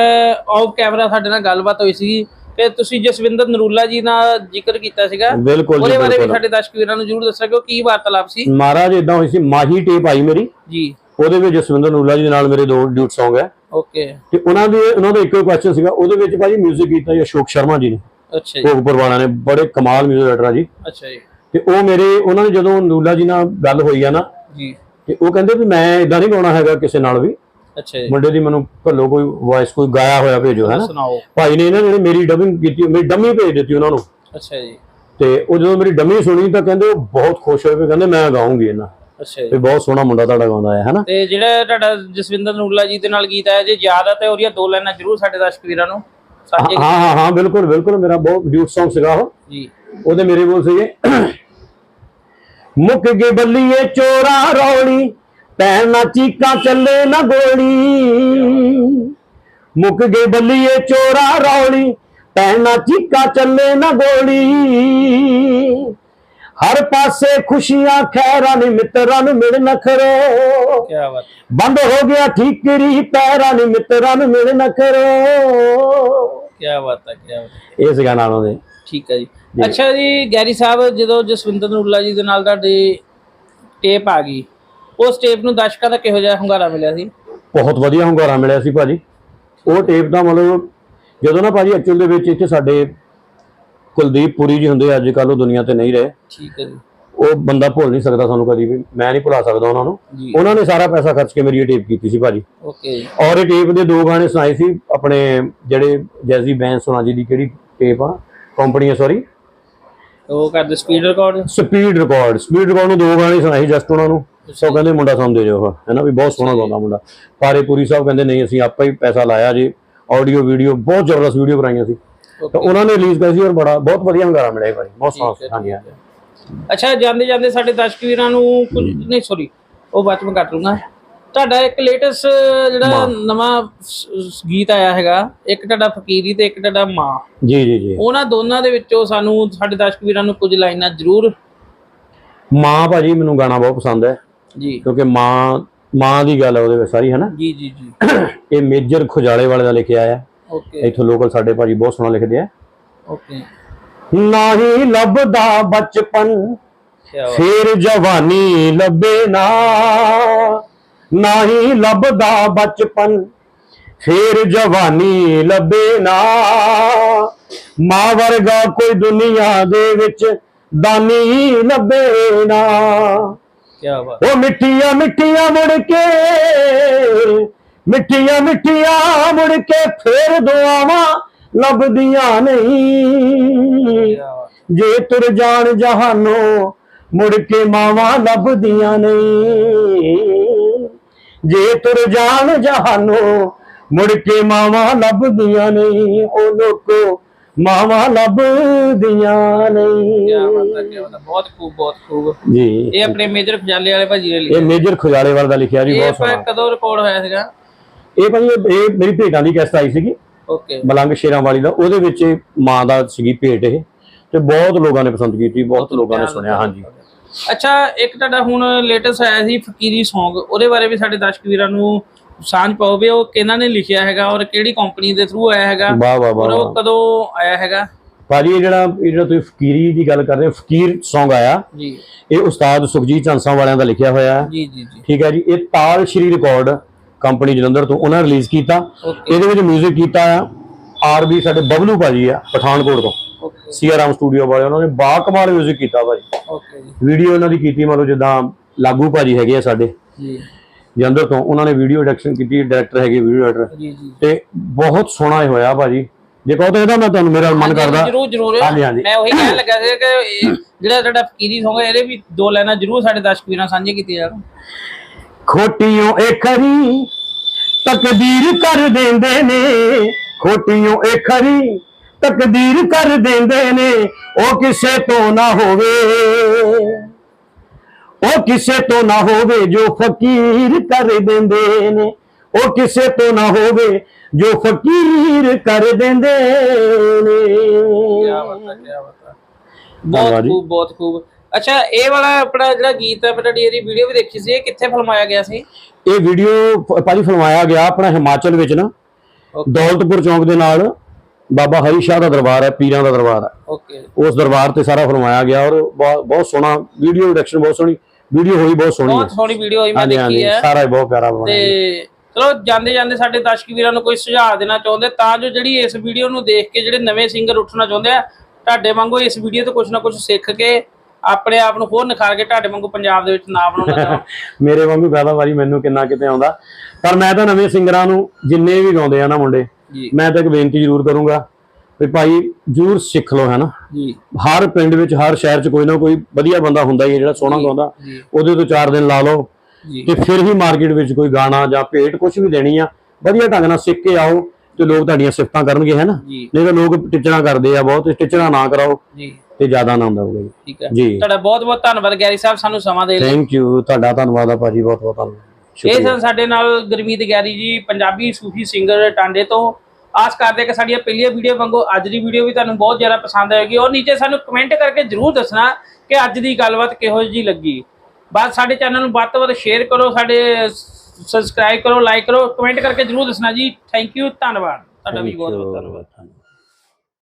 ਆਫ ਕੈਮਰਾ ਸਾਡੇ ਨਾਲ ਗੱਲਬਾਤ ਹੋਈ ਸੀ ਕਿ ਤੁਸੀਂ ਜਸਵਿੰਦਰ ਨਰੂਲਾ ਜੀ ਨਾਲ ਜ਼ਿਕਰ ਕੀਤਾ ਸੀਗਾ ਬਿਲਕੁਲ ਜੀ ਉਹਦੇ ਬਾਰੇ ਵੀ ਬਿਲਕੁਲ ਸਾਡੇ ਦਰਸ਼ਕ ਵੀਰਾਂ ਨੂੰ ਜ਼ਰੂਰ ਦੱਸਿਆ ਕਿ ਉਹ ਕੀ ਵਾਰਤਾਲਾਪ ਸੀ ਮਹਾਰਾਜ ਇਦਾਂ ਹੋਈ ਸੀ ਮਾਹੀ ਟੇਪ ਆਈ ਮੇਰੀ ਜੀ ਉਹਦੇ ਵਿੱਚ ਜਸਵਿੰਦਰ ਨੂਲਾ ਜੀ ਦੇ ਨਾਲ ਮੇਰੇ ਦੋ ਡਿਊਟ Song ਹੈ ਓਕੇ ਤੇ ਉਹਨਾਂ ਦੇ ਉਹਨਾਂ ਦਾ ਇੱਕੋ ਕੁਐਸਚਨ ਸੀਗਾ ਉਹਦੇ ਵਿੱਚ ਭਾਜੀ 뮤직 ਕੀਤਾ ਜੀ ਅਸ਼ੋਕ ਸ਼ਰਮਾ ਜੀ ਨੇ ਅੱਛਾ ਜੀ ਭੋਗਪੁਰ ਵਾਲਿਆਂ ਨੇ ਬੜੇ ਕਮਾਲ 뮤직 ਡਾਇਰੈਕਟਰ ਆ ਜੀ ਅੱਛਾ ਜੀ ਤੇ ਉਹ ਮੇਰੇ ਉਹਨਾਂ ਨੇ ਜਦੋਂ ਨੂਲਾ ਜੀ ਨਾਲ ਗੱਲ ਹੋਈ ਆ ਨਾ ਜੀ ਤੇ ਉਹ ਕਹਿੰਦੇ ਵੀ ਮੈਂ ਇਦਾਂ ਨਹੀਂ ਗਾਉਣਾ ਹੈਗਾ ਕਿਸੇ ਨਾਲ ਵੀ ਅੱਛਾ ਜੀ। ਮੁੰਡੇ ਦੀ ਮੈਨੂੰ ਘੱਲੋ ਕੋਈ ਵਾਇਸ ਕੋਈ ਗਾਇਆ ਹੋਇਆ ਭੇਜੋ ਹੈ ਨਾ? ਸੁਣਾਓ। ਭਾਈ ਨੇ ਇਹਨਾਂ ਜਿਹੜੇ ਮੇਰੀ ਡਬਿੰਗ ਕੀਤੀ ਮੇਰੀ ਡੰਮੀ ਭੇਜ ਦਿੱਤੀ ਉਹਨਾਂ ਨੂੰ। ਅੱਛਾ ਜੀ। ਤੇ ਉਹ ਜਦੋਂ ਮੇਰੀ ਡੰਮੀ ਸੁਣੀ ਤਾਂ ਕਹਿੰਦੇ ਉਹ ਬਹੁਤ ਖੁਸ਼ ਹੋਏ ਵੀ ਕਹਿੰਦੇ ਮੈਂ ਗਾਉਂਗੀ ਇਹਨਾਂ। ਅੱਛਾ ਜੀ। ਵੀ ਬਹੁਤ ਸੋਹਣਾ ਮੁੰਡਾ ਤੁਹਾਡਾ ਗਾਉਂਦਾ ਹੈ ਹੈਨਾ ਤੇ ਜਿਹੜਾ ਤੁਹਾਡਾ ਜਸਵਿੰਦਰ ਨੂਰਲਾ ਜੀ ਦੇ ਨਾਲ ਗੀਤ ਆਇਆ ਜੇ ਯਾਦ ਆ ਤੇ ਉਹਦੀਆਂ ਦੋ ਲਾਈਨਾਂ ਜ਼ਰੂਰ ਸਾਡੇ ਦਰਸ਼ਕ ਵੀਰਾਂ ਨੂੰ ਸਾਂਝੇ ਹਾਂ ਹਾਂ ਹਾਂ ਬਿਲਕੁਲ ਬਿਲਕੁਲ ਮੇਰਾ ਬਹੁਤ ਡਿਊਟ Song ਸੀਗਾ ਉਹ। ਜੀ। ਉਹਦੇ ਮੇਰੇ ਬੋਲ ਸੀਗੇ ਮੁੱਕ ਗਏ ਬੱਲੀਏ ਚੋਰਾ ਰੌਲੀ ਪੈਣ ਨਾ ਚੀਕਾਂ ਚੱਲੇ ਨਾ ਗੋਲੀ। ਮੁੱਕ ਗਏ ਬੱਲੀਏ ਚੋਰਾ ਰੌਲੀ ਪੈਣ ਨਾ ਚੀਕਾਂ ਚੱਲੇ ਨਾ ਗੋਲੀ। ਹਰ ਪਾਸੇ ਖੁਸ਼ੀਆਂ ਖੈਰਾਂ ਨੇ ਮਿੱਤਰਾਂ ਨੂੰ ਮਿਲ ਨਖਰੋ। ਕੀ ਬਾਤ ਬੰਦ ਹੋ ਗਿਆ ਠੀਕਰੀ ਪੈਰਾਂ ਨੇ ਮਿੱਤਰਾਂ ਨੂੰ ਮਿਲ ਨਖਰੋ। ਕੀ ਬਾਤ ਹੈ ਕੀ ਬਾਤ ਇਹ ਸੀਗਾ ਨਾਲ ਉਹਦੇ ਠੀਕ ਹੈ ਜੀ। ਅੱਛਾ ਜੀ ਗੈਰੀ ਸਾਹਿਬ ਜਦੋਂ ਜਸਵਿੰਦਰ ਨੂਰਲਾ ਜੀ ਦੇ ਨਾਲ ਤੁਹਾਡੀ ਟੇਪ ਆ ਗਈ ਉਸ ਟੇਪ ਨੂੰ ਦਰਸ਼ਕਾਂ ਦਾ ਕਿਹੋ ਜਿਹਾ ਹੁੰਗਾਰਾ ਮਿਲਿਆ ਸੀ? ਬਹੁਤ ਵਧੀਆ ਹੁੰਗਾਰਾ ਮਿਲਿਆ ਸੀ ਭਾਜੀ। ਉਹ ਟੇਪ ਦਾ ਮਤਲਬ ਜਦੋਂ ਨਾ ਭਾਜੀ ਐਕਚੁਅਲ ਦੇ ਵਿੱਚ ਇੱਥੇ ਸਾਡੇ ਕੁਲਦੀਪ ਪੁਰੀ ਜੀ ਹੁੰਦੇ ਅੱਜ ਕੱਲ ਉਹ ਦੁਨੀਆ ਤੇ ਨਹੀਂ ਰਹੇ। ਠੀਕ ਹੈ ਜੀ। ਉਹ ਬੰਦਾ ਭੁੱਲ ਨਹੀਂ ਸਕਦਾ ਸਾਨੂੰ ਕਦੀ ਵੀ ਮੈਂ ਨਹੀਂ ਭੁਲਾ ਸਕਦਾ ਉਹਨਾਂ ਨੂੰ। ਉਹਨਾਂ ਨੇ ਸਾਰਾ ਪੈਸਾ ਖਰਚ ਕੇ ਮੇਰੀ ਇਹ ਟੇਪ ਕੀਤੀ ਸੀ ਭਾਜੀ। ਓਕੇ ਜੀ। ਔਰ ਇਹ ਟੇਪ ਦੇ ਦੋ ਗਾਣੇ ਸੁਣਾਏ ਸੀ ਆਪਣੇ ਜਿਹੜੇ ਜੈਜ਼ੀ ਬੈਂਸ ਸੁਣਾ ਜੀ ਦੀ ਕਿਹੜੀ ਟੇਪ ਆ? ਕੰਪਨੀ ਆ ਸੌਰੀ ਉਹ ਕਰਦੇ speed record speed record speed record ਨੂੰ ਦੋ ਗਾਣੇ ਸੁਣਾਏ ਜਸਟ ਉਹਨਾਂ ਨੂੰ। ਸੋ ਕਹਿੰਦੇ ਮੁੰਡਾ ਸਾਨੂੰ ਦੇ ਦਿਓ ਹੈ ਨਾ ਵੀ ਬਹੁਤ ਸੋਹਣਾ ਗਾਉਂਦਾ ਮੁੰਡਾ। ਪਾਰੇ ਪੁਰੀ ਸਾਹਿਬ ਕਹਿੰਦੇ ਨਹੀਂ ਅਸੀਂ ਆਪਾਂ ਹੀ ਪੈਸਾ ਲਾਇਆ ਜੀ ਆਡੀਓ ਵੀਡੀਓ ਬਹੁਤ ਜ਼ਬਰਦਸਤ ਵੀਡੀਓ ਬਣਾਈਆਂ ਸੀ। ਤਾਂ ਉਹਨਾਂ ਨੇ ਰਿਲੀਜ਼ ਕਰੀ ਸੀ ਔਰ ਬੜਾ ਬਹੁਤ ਵਧੀਆ ਹੰਗਾਰਾ ਮਿਲਿਆ ਭਾਈ ਬਹੁਤ ਸੋਹਣਾ ਹਾਂਜੀ ਹਾਂਜੀ। ਅੱਛਾ ਜਾਂਦੇ ਜਾਂਦੇ ਸਾਡੇ ਦਰਸ਼ਕ ਵੀਰਾਂ ਨੂੰ ਕੁਝ ਨਹੀਂ ਸੌਰੀ ਉਹ ਬਾਅਦ ਚ ਮੈਂ ਕੱਟ ਲੂੰਗਾ ਤੁਹਾਡਾ ਇੱਕ ਲੇਟੈਸਟ ਜਿਹੜਾ ਨਵਾਂ ਗੀਤ ਆਇਆ ਹੈਗਾ ਇੱਕ ਤੁਹਾਡਾ ਫਕੀਰੀ ਤੇ ਇੱਕ ਤੁਹਾਡਾ ਮਾਂ। ਜੀ ਜੀ ਜੀ। ਉਹਨਾਂ ਦੋਨਾਂ ਦੇ ਵਿੱਚੋਂ ਸਾਨੂੰ ਸਾਡੇ ਦਰਸ਼ਕ ਵੀਰਾਂ ਨੂੰ ਕੁਝ ਲਾਈਨਾਂ ਜ਼ਰੂਰ ਮਾਂ ਭਾਜੀ ਮੈਨੂੰ ਗਾਣਾ ਬਹੁਤ ਪਸੰਦ ਹੈ। ਜੀ। ਕਿਉਂਕਿ ਮਾਂ ਮਾਂ ਦੀ ਗੱਲ ਹੈ ਉਹਦੇ ਵਿੱਚ ਸਾਰੀ ਹੈ ਨਾ ਜੀ ਜੀ ਜੀ। ਇਹ ਮੇਜਰ ਖੁਜਾਲੇ ਵਾਲੇ ਦਾ ਲਿਖਿਆ ਆ। ਓਕੇ ਇੱਥੋਂ ਲੋਕਲ ਸਾਡੇ ਭਾਜੀ ਬਹੁਤ ਸੋਹਣਾ ਲਿਖਦੇ ਆ। ਓਕੇ ਨਹੀਂ ਲੱਭਦਾ ਬਚਪਨ ਫੇਰ ਜਵਾਨੀ ਲੱਭੇ ਨਾ। ਨਹੀਂ ਲੱਭਦਾ ਬਚਪਨ ਫੇਰ ਜਵਾਨੀ ਲੱਭੇ ਨਾ। ਮਾਂ ਵਰਗਾ ਕੋਈ ਦੁਨੀਆ ਦੇ ਵਿੱਚ ਦਾਨੀ ਲੱਭੇ ਨਾ। ਕੀ ਬਾਤ। ਉਹ ਮਿੱਠੀਆਂ ਮਿੱਠੀਆਂ ਮੁੜ ਕੇ ਮਿੱਠੀਆਂ ਮਿੱਠੀਆਂ ਮੁੜ ਕੇ ਫੇਰ ਦੁਆਵਾਂ ਲੱਭਦੀਆਂ ਨਹੀਂ। ਜੇ ਤੁਰ ਜਾਣ ਜਹਾਨੋਂ ਮੁੜ ਕੇ ਮਾਵਾਂ ਲੱਭਦੀਆਂ ਨਹੀਂ। ਜੇ ਤੁਰ ਜਾਣ ਜਹਾਨੋਂ ਮੁੜ ਕੇ ਮਾਵਾਂ ਲੱਭਦੀਆਂ ਨਹੀਂ ਉਹ ਲੋਕੋ ਮਾਵਾਂ ਲੱਭਦੀਆਂ ਨਹੀਂ। ਬਾਤ ਹੈ ਕੀ ਬਾਤ ਹੈ। ਬਹੁਤ ਖੂਬ ਬਹੁਤ ਖੂਬ। ਜੀ। ਇਹ ਆਪਣੇ ਮੇਜਰ ਖਜਾਲੇ ਵਾਲੇ ਭਾਜੀ ਨੇ ਇਹ ਲਿਖਿਆ ਮੇਜਰ ਖੁਜਾਲੇਵਾਲ ਦਾ ਲਿਖਿਆ ਜੀ ਇਹ ਬਹੁਤ ਆਪਾਂ ਸੋਹਣਾ। ਕਦੋਂ ਰਿਕਾਰਡ ਹੋਇਆ ਸੀਗਾ? ਇਹ ਭਾਜੀ ਇਹ- ਇਹ ਮੇਰੀ ਭੇਟਾਂ ਦੀ ਕੈਸਟ ਆਈ ਸੀਗੀ। ਓਕੇ ਮਲੰਗ ਸ਼ੇਰਾਂ ਵਾਲੀ ਦਾ। ਉਹਦੇ ਵਿੱਚ ਇਹ ਮਾਂ ਦਾ ਸੀਗੀ ਭੇਟ ਇਹ। ਤੇ ਬਹੁਤ ਲੋਕਾਂ ਨੇ ਪਸੰਦ ਕੀਤੀ ਬਹੁਤ ਲੋਕਾਂ ਨੇ ਸੁਣਿਆ ਹਾਂਜੀ। ਅੱਛਾ ਇੱਕ ਤੁਹਾਡਾ ਹੁਣ ਲੇਟੈਸਟ ਆਇਆ ਸੀ ਫਕੀਰੀ Song ਉਹਦੇ ਬਾਰੇ ਵੀ ਸਾਡੇ ਦਰਸ਼ਕ ਵੀਰਾਂ ਨੂੰ ਸਾਂਝ ਪਾਓ ਵੀ ਉਹ ਕਿਹਨਾਂ ਨੇ ਲਿਖਿਆ ਹੈਗਾ ਔਰ ਕਿਹੜੀ ਕੰਪਨੀ ਦੇ ਥਰੂ ਆਇਆ ਹੈਗਾ ਵਾਹ ਵਾਹ ਔਰ ਵਾਹ ਉਹ ਕਦੋਂ ਆਇਆ ਹੈਗਾ ਭਾਜੀ ਇਹ ਜਿਹੜਾ ਇਹ ਜਿਹੜਾ ਤੁਸੀਂ ਫਕੀਰੀ ਦੀ ਗੱਲ ਕਰ ਰਹੇ ਹੋ ਫਕੀਰ Song ਆਇਆ ਜੀ ਇਹ ਉਸਤਾਦ ਸੁਖਜੀਤ ਚਾਂਸਾ ਵਾਲਿਆਂ ਦਾ ਲਿਖਿਆ ਹੋਇਆ ਹੈ ਜੀ ਜੀ ਜੀ ਠੀਕ ਹੈ ਜੀ ਇਹ ਤਾਲ ਸ਼੍ਰੀ ਰਿਕਾਰਡ ਕੰਪਨੀ ਜਲੰਧਰ ਤੋਂ ਉਹਨਾਂ ਰਿਲੀਜ਼ ਕੀਤਾ ਓਕੇ ਇਹਦੇ ਵਿੱਚ 뮤직 ਕੀਤਾ ਆ ਆਰਬੀ ਸਾਡੇ ਬਬਲੂ ਭਾਜੀ ਆ ਪਠਾਨਕੋਟ ਤੋਂ ਓਕੇ ਸੀਆਰਾਮ ਸਟੂਡੀਓ ਵਾਲੇ ਉਹਨਾਂ ਨੇ ਬਾ ਕਮਾਲ 뮤직 ਕੀਤਾ ਭਾਜੀ ਓਕੇ ਜੀ ਵੀਡੀਓ ਇਹਨਾਂ ਦੀ ਕੀਤੀ ਮਤਲਬ ਜਿੱਦਾਂ ਲਾਗੂ ਭਾਜੀ ਹੈਗੇ ਆ ਸਾਡੇ ਜੀ ਜਲੰਧਰ ਤੋਂ ਉਹਨਾਂ ਨੇ ਵੀਡੀਓ ਡਾਇਰੈਕਸ਼ਨ ਕੀਤੀ ਡਾਇਰੈਕਟਰ ਹੈਗੇ ਵੀਡੀਓ ਡਾਇਰੈਕਟਰ ਜੀ ਜੀ। ਤੇ ਬਹੁਤ ਸੋਹਣਾ ਹੋਇਆ ਭਾਜੀ। ਜੇ ਕਹੋ ਤਾਂ ਇਹਦਾ ਮੈਂ ਤੁਹਾਨੂੰ ਮੇਰਾ ਮਨ ਕਰਦਾ। ਜਰੂਰ ਜਰੂਰ। ਮੈਂ ਉਹੀ ਕਹਿਣ ਲੱਗਾ ਸੀ ਕਿ ਜਿਹੜਾ ਤੁਹਾਡਾ ਫਕੀਰੀ Song ਹੈ ਇਹਦੇ ਵੀ ਦੋ ਲਾਈਨਾਂ ਜਰੂਰ ਸਾਡੇ ਦਰਸ਼ਕ ਵੀਰਾਂ ਸਾਂਝੇ ਕੀਤੀਆਂ ਜਾਣ। ਖੋਟੀਆਂ ਇਹ ਖਰੀ ਤਕਦੀਰ ਕਰ ਦਿੰਦੇ ਨੇ। ਖੋਟੀਆਂ ਇਹ ਖਰੀ ਤਕਦੀਰ ਕਰ ਦਿੰਦੇ ਨੇ। ਉਹ ਕਿਸੇ ਤੋਂ ਨਾ ਹੋਵੇ। ਉਹ ਕਿਸੇ ਤੋਂ ਨਾ ਹੋਵੇ ਜੋ ਫਕੀਰ ਕਰ ਦਿੰਦੇ ਨੇ। ਉਹ ਕਿਸੇ ਤੋਂ ਨਾ ਹੋਵੇ ਜੋ ਫਕੀਰ ਕਰ ਦਿੰਦੇ ਨੇ। ਬਹੁਤ। ਖੂਬ ਬਹੁਤ ਖੂਬ। ਅੱਛਾ ਇਹ ਵਾਲਾ ਆਪਣਾ ਜਿਹੜਾ ਗੀਤ ਹੈ ਤੁਹਾਡੀ ਇਹਦੀ ਵੀਡੀਓ ਵੀ ਦੇਖੀ ਸੀ ਇਹ ਕਿੱਥੇ ਫਿਲਮਾਇਆ ਗਿਆ ਸੀ? ਇਹ ਵੀਡੀਓ ਭਾਜੀ ਫਿਲਮਾਇਆ ਗਿਆ ਆਪਣਾ ਹਿਮਾਚਲ ਵਿੱਚ ਨਾ ਦੌਲਤਪੁਰ ਚੌਂਕ ਦੇ ਨਾਲ। ਬਾਬਾ ਹਰੀ ਸ਼ਾਹ ਦਾ ਦਰਬਾਰ ਹੈ ਪੀਰਾਂ ਦਾ ਦਰਬਾਰ ਹੈ। ਓਕੇ ਉਸ ਦਰਬਾਰ ਤੇ ਸਾਰਾ ਫਿਲਮਾਇਆ ਗਿਆ ਔਰ ਬਹੁਤ ਸੋਹਣਾ ਵੀਡੀਓ ਡਾਇਰੈਕਸ਼ਨ ਬਹੁਤ ਸੋਹਣੀ ਵੀਡੀਓ ਹੋਈ ਬਹੁਤ ਸੋਹਣੀ ਬਹੁਤ ਹੈ। ਸੋਹਣੀ ਵੀਡੀਓ ਹੋਈ ਮੈਂ ਦੇਖੀ ਹੈ। ਸਾਰਾ ਹੀ ਬਹੁਤ ਪਿਆਰਾ ਬਣਿਆ ਤੇ ਚਲੋ ਜਾਂਦੇ ਜਾਂਦੇ ਸਾਡੇ ਦਰਸ਼ਕ ਵੀਰਾਂ ਨੂੰ ਕੋਈ ਸੁਝਾਅ ਦੇਣਾ ਚਾਹੁੰਦੇ ਤਾਂ ਜੋ ਜਿਹੜੀ ਇਸ ਵੀਡੀਓ ਨੂੰ ਦੇਖ ਕੇ ਜਿਹੜੇ ਨਵੇਂ ਸਿੰਗਰ ਉੱਠਣਾ ਚਾਹੁੰਦੇ ਆ ਤੁਹਾਡੇ ਵਾਂਗੂ ਇਸ ਵੀਡੀਓ ਤੋਂ ਕੁਝ ਨਾ ਕੁਝ ਸਿੱਖ ਕੇ ਆਪਣੇ ਆਪ ਨੂੰ ਹੋਰ ਨਿਖਾਰ ਕੇ ਤੁਹਾਡੇ ਵਾਂਗੂ ਪੰਜਾਬ ਦੇ ਵਿੱਚ ਨਾਂ ਬਣਾਉਣਾ ਮੇਰੇ ਵਾਂਗੂ ਕਹਦਾ ਵਾਰੀ ਮੈਨੂੰ ਕਿੰਨਾ ਕਿਤੇ ਆਉਂਦਾ। ਪਰ ਮੈਂ ਤਾਂ ਨਵੇਂ ਸਿੰਗਰਾਂ ਨੂੰ ਜਿੰਨੇ ਵੀ ਗਾਉਂਦੇ ਆ ਨਾ ਮੁੰਡੇ ਜੀ। ਮੈਂ ਤਾਂ ਇੱਕ ਬੇਨਤੀ ਜ਼ਰੂਰ ਕਰੂੰਗਾ ਵੀ ਭਾਈ ਜ਼ਰੂਰ ਸਿੱਖ ਲਓ ਹੈ ਨਾ? ਜੀ। ਹਰ ਪਿੰਡ ਵਿੱਚ ਹਰ ਸ਼ਹਿਰ 'ਚ ਕੋਈ ਨਾ ਕੋਈ ਵਧੀਆ ਬੰਦਾ ਹੁੰਦਾ ਹੀ ਹੈ ਜਿਹੜਾ ਸੋਹਣਾ ਗਾਉਂਦਾ। ਉਹਦੇ ਤੋਂ 4 ਦਿਨ ਲਾ ਲਓ ਤੇ ਫਿਰ ਹੀ ਮਾਰਕੀਟ ਵਿੱਚ ਕੋਈ ਗਾਣਾ ਜਾਂ ਭੇਟ ਕੁਝ ਵੀ ਦੇਣੀ ਆ ਵਧੀਆ ਢੰਗ ਨਾਲ ਸਿੱਖ ਕੇ ਆਓ ਤੇ ਲੋਕ ਤੁਹਾਡੀਆਂ ਸਿਫਤਾਂ ਕਰਨਗੇ ਹੈ ਨਾ? ਨਹੀਂ ਤਾਂ ਲੋਕ ਟਿਚਣਾ ਕਰਦੇ ਆ ਬਹੁਤ ਟਿਚਣਾ ਨਾ ਕਰਾਓ ਜੀ। ਤੇ ਜ਼ਿਆਦਾ ਆਨੰਦ ਆਊਗਾ ਜੀ ਠੀਕ ਹੈ। ਜੀ। ਤੁਹਾਡਾ ਬਹੁਤ ਬਹੁਤ ਧੰਨਵਾਦ ਗੈਰੀ ਸਾਹਿਬ ਸਾਨੂੰ ਸਮਾਂ ਦੇ ਲਈ। ਥੈਂਕ ਯੂ ਤੁਹਾਡਾ ਧੰਨਵਾਦ ਆ ਭਾਜੀ ਬਹੁਤ ਬਹੁਤ ਧੰਨਵਾਦ। ਇਹ ਸਨ ਸਾਡੇ ਨਾਲ ਗੁਰਮੀਤ ਗੈਰੀ ਜੀ ਪੰਜਾਬੀ ਸੂਫੀ ਸਿੰਗਰ ਟਾਂਡੇ ਤੋਂ। ਆਸ ਕਰਦੇ ਕਿ ਸਾਡੀਆਂ ਪਹਿਲੀਆਂ ਵੀਡੀਓ ਵਾਂਗੂ ਅੱਜ ਦੀ ਵੀਡੀਓ ਵੀ ਤੁਹਾਨੂੰ ਬਹੁਤ ਜ਼ਿਆਦਾ ਪਸੰਦ ਆਏਗੀ ਔਰ ਨੀਚੇ ਸਾਨੂੰ ਕਮੈਂਟ ਕਰਕੇ ਜਰੂਰ ਦੱਸਣਾ ਕਿ ਅੱਜ ਦੀ ਗੱਲਬਾਤ ਕਿਹੋ ਜਿਹੀ ਲੱਗੀ। ਬਸ ਸਾਡੇ ਚੈਨਲ ਨੂੰ ਵੱਧ ਤੋਂ ਵੱਧ ਸ਼ੇਅਰ ਕਰੋ ਸਾਡੇ ਸਬਸਕ੍ਰਾਈਬ ਕਰੋ ਲਾਈਕ ਕਰੋ ਕਮੈਂਟ ਕਰਕੇ ਜਰੂਰ ਦੱਸਣਾ ਜੀ। ਥੈਂਕ ਯੂ ਧੰਨਵਾਦ। ਤੁਹਾਡਾ ਵੀ ਬਹੁਤ ਬਹੁਤ ਧੰਨਵਾਦ।